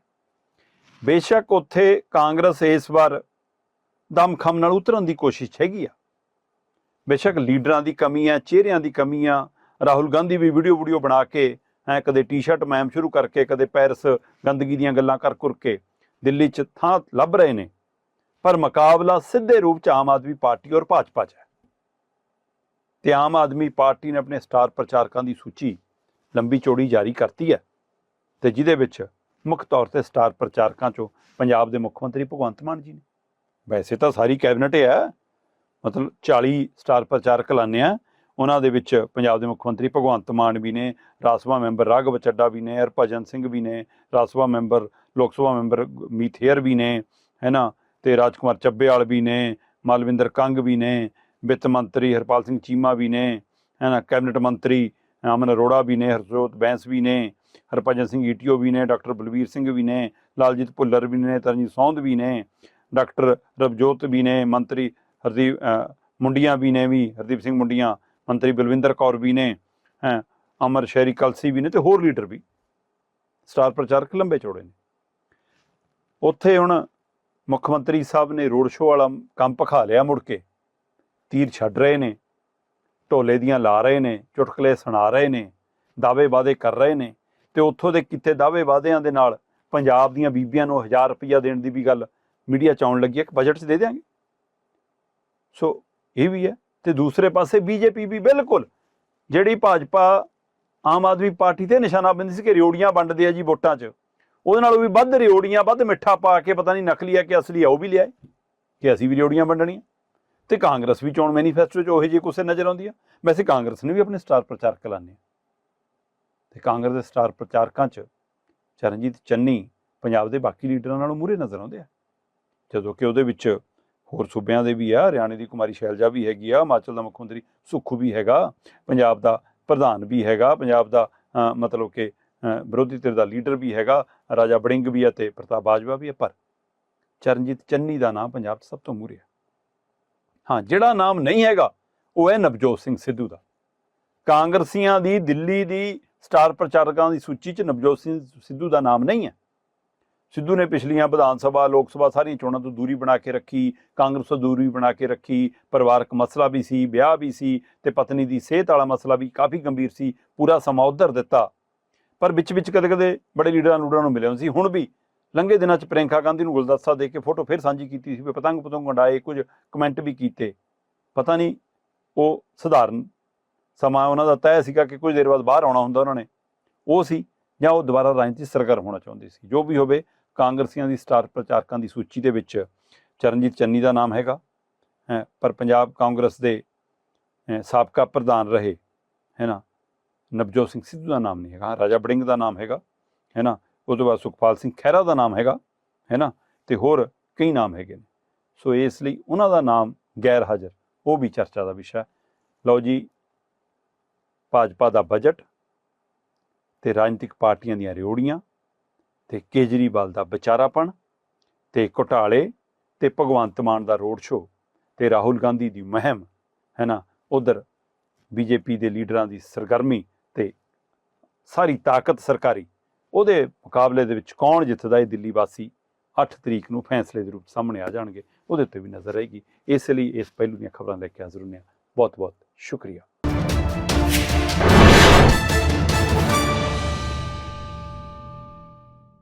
A: ਬੇਸ਼ੱਕ ਉੱਥੇ ਕਾਂਗਰਸ ਇਸ ਵਾਰ ਦਮਖਮ ਨਾਲ ਉਤਰਨ ਦੀ ਕੋਸ਼ਿਸ਼ ਹੈਗੀ ਆ। ਬੇਸ਼ੱਕ ਲੀਡਰਾਂ ਦੀ ਕਮੀ ਹੈ, ਚਿਹਰਿਆਂ ਦੀ ਕਮੀ ਆ। ਰਾਹੁਲ ਗਾਂਧੀ ਵੀ ਵੀਡੀਓ ਵੀਡੀਓ ਬਣਾ ਕੇ ਐ ਕਦੇ ਟੀ-ਸ਼ਰਟ ਮੈਮ ਸ਼ੁਰੂ ਕਰਕੇ, ਕਦੇ ਪੈਰਸ ਗੰਦਗੀ ਦੀਆਂ ਗੱਲਾਂ ਕਰ ਕਰ ਕੇ ਦਿੱਲੀ 'ਚ ਥਾਂ ਲੱਭ ਰਹੇ ਨੇ। ਪਰ ਮੁਕਾਬਲਾ ਸਿੱਧੇ ਰੂਪ 'ਚ ਆਮ ਆਦਮੀ ਪਾਰਟੀ ਔਰ ਭਾਜਪਾ 'ਚ ਹੈ। ਤੇ ਆਮ ਆਦਮੀ ਪਾਰਟੀ ਨੇ ਆਪਣੇ ਸਟਾਰ ਪ੍ਰਚਾਰਕਾਂ ਦੀ ਸੂਚੀ ਲੰਬੀ ਚੌੜੀ ਜਾਰੀ ਕਰਤੀ ਹੈ ਤੇ ਜਿਹਦੇ ਵਿੱਚ ਮੁੱਖ ਤੌਰ ਤੇ ਸਟਾਰ ਪ੍ਰਚਾਰਕਾਂ 'ਚੋਂ ਪੰਜਾਬ ਦੇ ਮੁੱਖ ਮੰਤਰੀ ਭਗਵੰਤ ਮਾਨ ਜੀ ਨੇ। ਵੈਸੇ ਤਾਂ ਸਾਰੀ ਕੈਬਨਿਟ ਹੈ ਮਤਲਬ 40 ਸਟਾਰ ਪ੍ਰਚਾਰਕ ਲਾਣੇ ਆ। ਉਹਨਾਂ ਦੇ ਵਿੱਚ ਪੰਜਾਬ ਦੇ ਮੁੱਖ ਮੰਤਰੀ ਭਗਵੰਤ ਮਾਨ ਵੀ ਨੇ, ਰਾਜ ਸਭਾ ਮੈਂਬਰ ਰਾਘਵ ਚੱਡਾ ਵੀ ਨੇ, ਹਰਭਜਨ ਸਿੰਘ ਵੀ ਨੇ, ਰਾਜ ਸਭਾ ਮੈਂਬਰ, ਲੋਕ ਸਭਾ ਮੈਂਬਰ ਮੀਥੇਰ ਵੀ ਨੇ ਹੈਨਾ ਤੇ ਰਾਜਕੁਮਾਰ ਚੱਬੇਵਾਲ ਵੀ ਨੇ ਮਾਲਵਿੰਦਰ ਕੰਗ ਵੀ ਨੇ ਵਿੱਤ ਮੰਤਰੀ ਹਰਪਾਲ ਸਿੰਘ ਚੀਮਾ ਵੀ ਨੇ ਹੈਨਾ ਕੈਬਨਿਟ ਮੰਤਰੀ ਅਮਨ ਅਰੋੜਾ ਵੀ ਨੇ ਹਰਜੋਤ ਬੈਂਸ ਵੀ ਨੇ ਹਰਭਜਨ ਸਿੰਘ ਈਟੀਓ ਵੀ ਨੇ ਡਾਕਟਰ ਬਲਵੀਰ ਸਿੰਘ ਵੀ ਨੇ ਲਾਲਜੀਤ ਭੁੱਲਰ ਵੀ ਨੇ ਤਰਨਜੀਤ ਸੌਂਧ ਵੀ ਨੇ ਡਾਕਟਰ ਰਵਜੋਤ ਵੀ ਨੇ ਮੰਤਰੀ ਹਰਦੀਪ ਮੁੰਡੀਆਂ ਵੀ ਨੇ ਵੀ ਹਰਦੀਪ ਸਿੰਘ ਮੁੰਡੀਆਂ ਮੰਤਰੀ ਬਲਵਿੰਦਰ ਕੌਰ ਵੀ ਨੇ ਹੈ ਅਮਰ ਸ਼ਹਿਰੀ ਕਲਸੀ ਵੀ ਨੇ ਤੇ ਹੋਰ ਲੀਡਰ ਵੀ ਸਟਾਰ ਪ੍ਰਚਾਰਕ ਲੰਬੇ ਚੌੜੇ ਨੇ ਉੱਥੇ ਹੁਣ ਮੁੱਖ ਮੰਤਰੀ ਸਾਹਿਬ ਨੇ ਰੋਡ ਸ਼ੋਅ ਵਾਲਾ ਕੰਮ ਪਖਾ ਲਿਆ ਮੁੜ ਕੇ। ਤੀਰ ਛੱਡ ਰਹੇ ਨੇ, ਢੋਲੇ ਦੀਆਂ ਲਾ ਰਹੇ ਨੇ, ਚੁਟਕਲੇ ਸੁਣਾ ਰਹੇ ਨੇ, ਦਾਅਵੇ ਵਾਅਦੇ ਕਰ ਰਹੇ ਨੇ ਤੇ ਉੱਥੋਂ ਦੇ ਕਿਤੇ ਦਾਅਵੇ ਵਾਅਦਿਆਂ ਦੇ ਨਾਲ ਪੰਜਾਬ ਦੀਆਂ ਬੀਬੀਆਂ ਨੂੰ 1000 ਰੁਪਈਆ ਦੇਣ ਦੀ ਵੀ ਗੱਲ ਮੀਡੀਆ ਚ ਆਉਣ ਲੱਗੀ ਹੈ ਕਿ ਬਜਟ 'ਚ ਦੇ ਦਿਆਂਗੇ। ਸੋ ਇਹ ਵੀ ਹੈ ਤੇ ਦੂਸਰੇ ਪਾਸੇ ਬੀਜੇਪੀ ਵੀ ਬਿਲਕੁਲ ਜਿਹੜੀ ਭਾਜਪਾ ਆਮ ਆਦਮੀ ਪਾਰਟੀ ਤੇ ਨਿਸ਼ਾਨਾਬੰਦੀ ਸੀ ਕਿ ਰਿਓੜੀਆਂ ਵੰਡਦੇ ਆ ਜੀ ਵੋਟਾਂ 'ਚ। ਉਹਦੇ ਨਾਲੋਂ ਵੀ ਵੱਧ ਰਿਓੜੀਆਂ, ਵੱਧ ਮਿੱਠਾ ਪਾ ਕੇ ਪਤਾ ਨਹੀਂ ਨਕਲੀ ਆ ਕਿ ਅਸਲੀ ਆ, ਉਹ ਵੀ ਲਿਆਏ ਕਿ ਅਸੀਂ ਵੀ ਰਿਓੜੀਆਂ ਵੰਡਣੀਆਂ। ਤੇ ਕਾਂਗਰਸ ਵੀ ਚੋਣ ਮੈਨੀਫੈਸਟੋ 'ਚ ਉਹੋ ਜਿਹੀ ਕੁਸੇ ਨਜ਼ਰ ਆਉਂਦੀ ਆ। ਵੈਸੇ ਕਾਂਗਰਸ ਨੇ ਵੀ ਆਪਣੇ ਸਟਾਰ ਪ੍ਰਚਾਰਕ ਲਾਣੇ ਤੇ ਕਾਂਗਰਸ ਦੇ ਸਟਾਰ ਪ੍ਰਚਾਰਕਾਂ 'ਚ ਚਰਨਜੀਤ ਚੰਨੀ ਪੰਜਾਬ ਦੇ ਬਾਕੀ ਲੀਡਰਾਂ ਨਾਲੋਂ ਮੂਹਰੇ ਨਜ਼ਰ ਆਉਂਦੇ ਆ। ਜਦੋਂ ਕਿ ਉਹਦੇ ਵਿੱਚ ਹੋਰ ਸੂਬਿਆਂ ਦੇ ਵੀ ਆ, ਹਰਿਆਣੇ ਦੀ ਕੁਮਾਰੀ ਸ਼ੈਲਜਾ ਵੀ ਹੈਗੀ ਆ, ਹਿਮਾਚਲ ਦਾ ਮੁੱਖ ਮੰਤਰੀ ਸੁੱਖੂ ਵੀ ਹੈਗਾ, ਪੰਜਾਬ ਦਾ ਪ੍ਰਧਾਨ ਵੀ ਹੈਗਾ, ਪੰਜਾਬ ਦਾ ਮਤਲਬ ਕਿ ਵਿਰੋਧੀ ਧਿਰ ਦਾ ਲੀਡਰ ਵੀ ਹੈਗਾ ਰਾਜਾ ਬੜਿੰਗ ਵੀ ਹੈ ਤੇ ਪ੍ਰਤਾਪ ਬਾਜਵਾ ਵੀ ਹੈ, ਪਰ ਚਰਨਜੀਤ ਚੰਨੀ ਦਾ ਨਾਮ ਪੰਜਾਬ 'ਚ ਸਭ ਤੋਂ ਮੂਹਰੇ ਹੈ। ਹਾਂ, ਜਿਹੜਾ ਨਾਮ ਨਹੀਂ ਹੈਗਾ, ਉਹ ਹੈ ਨਵਜੋਤ ਸਿੰਘ ਸਿੱਧੂ ਦਾ। ਕਾਂਗਰਸੀਆਂ ਦੀ, ਦਿੱਲੀ ਦੀ ਸਟਾਰ ਪ੍ਰਚਾਰਕਾਂ ਦੀ ਸੂਚੀ 'ਚ ਨਵਜੋਤ ਸਿੰਘ ਸਿੱਧੂ ਦਾ ਨਾਮ ਨਹੀਂ ਹੈ। ਸਿੱਧੂ ਨੇ ਪਿਛਲੀਆਂ ਵਿਧਾਨ ਸਭਾ, ਲੋਕ ਸਭਾ ਸਾਰੀਆਂ ਚੋਣਾਂ ਤੋਂ ਦੂਰੀ ਬਣਾ ਕੇ ਰੱਖੀ, ਕਾਂਗਰਸ ਤੋਂ ਦੂਰੀ ਬਣਾ ਕੇ ਰੱਖੀ, ਪਰਿਵਾਰਕ ਮਸਲਾ ਵੀ ਸੀ, ਵਿਆਹ ਵੀ ਸੀ ਤੇ ਪਤਨੀ ਦੀ ਸਿਹਤ ਵਾਲਾ ਮਸਲਾ ਵੀ ਕਾਫੀ ਗੰਭੀਰ ਸੀ, ਪੂਰਾ ਸਮਾਂ ਉਧਰ ਦਿੱਤਾ। ਪਰ ਵਿੱਚ ਵਿੱਚ ਕਦੇ-ਕਦੇ ਬੜੇ ਲੀਡਰਾਂ ਲੂਡਰਾਂ ਨੂੰ ਮਿਲਿਆ ਹੁੰਦੇ ਸੀ। ਹੁਣ ਵੀ ਲੰਘੇ ਦਿਨਾਂ 'ਚ ਪ੍ਰਿੰਕਾ ਗਾਂਧੀ ਨੂੰ ਗੁਲਦਸਤਾ ਦੇ ਕੇ ਫੋਟੋ ਫਿਰ ਸਾਂਝੀ ਕੀਤੀ ਸੀ ਵੀ ਪਤੰਗ ਪਤੰਗ ਉਡਾਏ, ਕੁਝ ਕਮੈਂਟ ਵੀ ਕੀਤੇ। ਪਤਾ ਨਹੀਂ ਉਹ ਸਧਾਰਨ ਸਮਾਂ ਉਹਨਾਂ ਦਾ ਤੈਅ ਸੀਗਾ ਕਿ ਕੁਝ ਦੇਰ ਬਾਅਦ ਬਾਹਰ ਆਉਣਾ ਹੁੰਦਾ ਉਹਨਾਂ ਨੇ। ਉਹ ਸੀ ਜਾਂ ਉਹ ਦੁਬਾਰਾ ਰਾਜਨੀਤੀ ਸਰਗਰਮ ਹੋਣਾ ਚਾਹੁੰਦੇ ਸੀ। ਜੋ ਵੀ ਹੋਵੇ, ਕਾਂਗਰਸੀਆਂ ਦੀ ਸਟਾਰ ਪ੍ਰਚਾਰਕਾਂ ਦੀ ਸੂਚੀ ਦੇ ਵਿੱਚ ਚਰਨਜੀਤ ਚੰਨੀ ਦਾ ਨਾਮ ਹੈਗਾ। ਹੈ, ਪਰ ਪੰਜਾਬ ਕਾਂਗਰਸ ਦੇ ਸਾਬਕਾ ਪ੍ਰਧਾਨ ਰਹੇ। ਹੈ ਨਾ ਨਵਜੋਤ ਸਿੰਘ ਸਿੱਧੂ ਦਾ ਨਾਮ ਨਹੀਂ ਹੈਗਾ, ਰਾਜਾ ਬੜਿੰਗ ਦਾ ਨਾਮ ਹੈਗਾ, ਹੈ ਨਾ? ਉਸ ਤੋਂ ਬਾਅਦ ਸੁਖਪਾਲ ਸਿੰਘ ਖਹਿਰਾ ਦਾ ਨਾਮ ਹੈਗਾ, ਹੈ ਨਾ? ਤੇ ਹੋਰ ਕਈ ਨਾਮ ਹੈਗੇ ਨੇ। ਸੋ ਇਸ ਲਈ ਉਹਨਾਂ ਦਾ ਨਾਮ ਗੈਰ ਹਾਜ਼ਰ, ਉਹ ਵੀ ਚਰਚਾ ਦਾ ਵਿਸ਼ਾ ਲਓ ਜੀ, ਭਾਜਪਾ ਦਾ ਬਜਟ ਤੇ ਰਾਜਨੀਤਿਕ ਪਾਰਟੀਆਂ ਦੀਆਂ ਰਿਓੜੀਆਂ ਤੇ ਕੇਜਰੀਵਾਲ ਦਾ ਵਿਚਾਰਾਪਣ ਤੇ ਘੁਟਾਲੇ ਤੇ ਭਗਵੰਤ ਮਾਨ ਦਾ ਰੋਡ ਸ਼ੋਅ ਤੇ ਰਾਹੁਲ ਗਾਂਧੀ ਦੀ ਮਹਿਮ, ਹੈ ਨਾ? ਉਧਰ ਬੀਜੇਪੀ ਦੇ ਲੀਡਰਾਂ ਦੀ ਸਰਗਰਮੀ ਤੇ ਸਾਰੀ ਤਾਕਤ ਸਰਕਾਰੀ, ਉਹਦੇ ਮੁਕਾਬਲੇ ਦੇ ਵਿੱਚ ਕੌਣ ਜਿੱਤਦਾ ਇਹ ਦਿੱਲੀ ਵਾਸੀ? 8 ਤਰੀਕ ਨੂੰ ਫੈਸਲੇ ਦੇ ਰੂਪ ਸਾਹਮਣੇ ਆ ਜਾਣਗੇ, ਉਹਦੇ ਉੱਤੇ ਵੀ ਨਜ਼ਰ ਰਹੇਗੀ। ਇਸ ਲਈ ਇਸ ਪਹਿਲੂ ਦੀਆਂ ਖਬਰਾਂ ਲੈ ਕੇ ਹਾਜ਼ਰ ਹੁੰਦੇ ਹਾਂ। ਬਹੁਤ ਬਹੁਤ ਸ਼ੁਕਰੀਆ।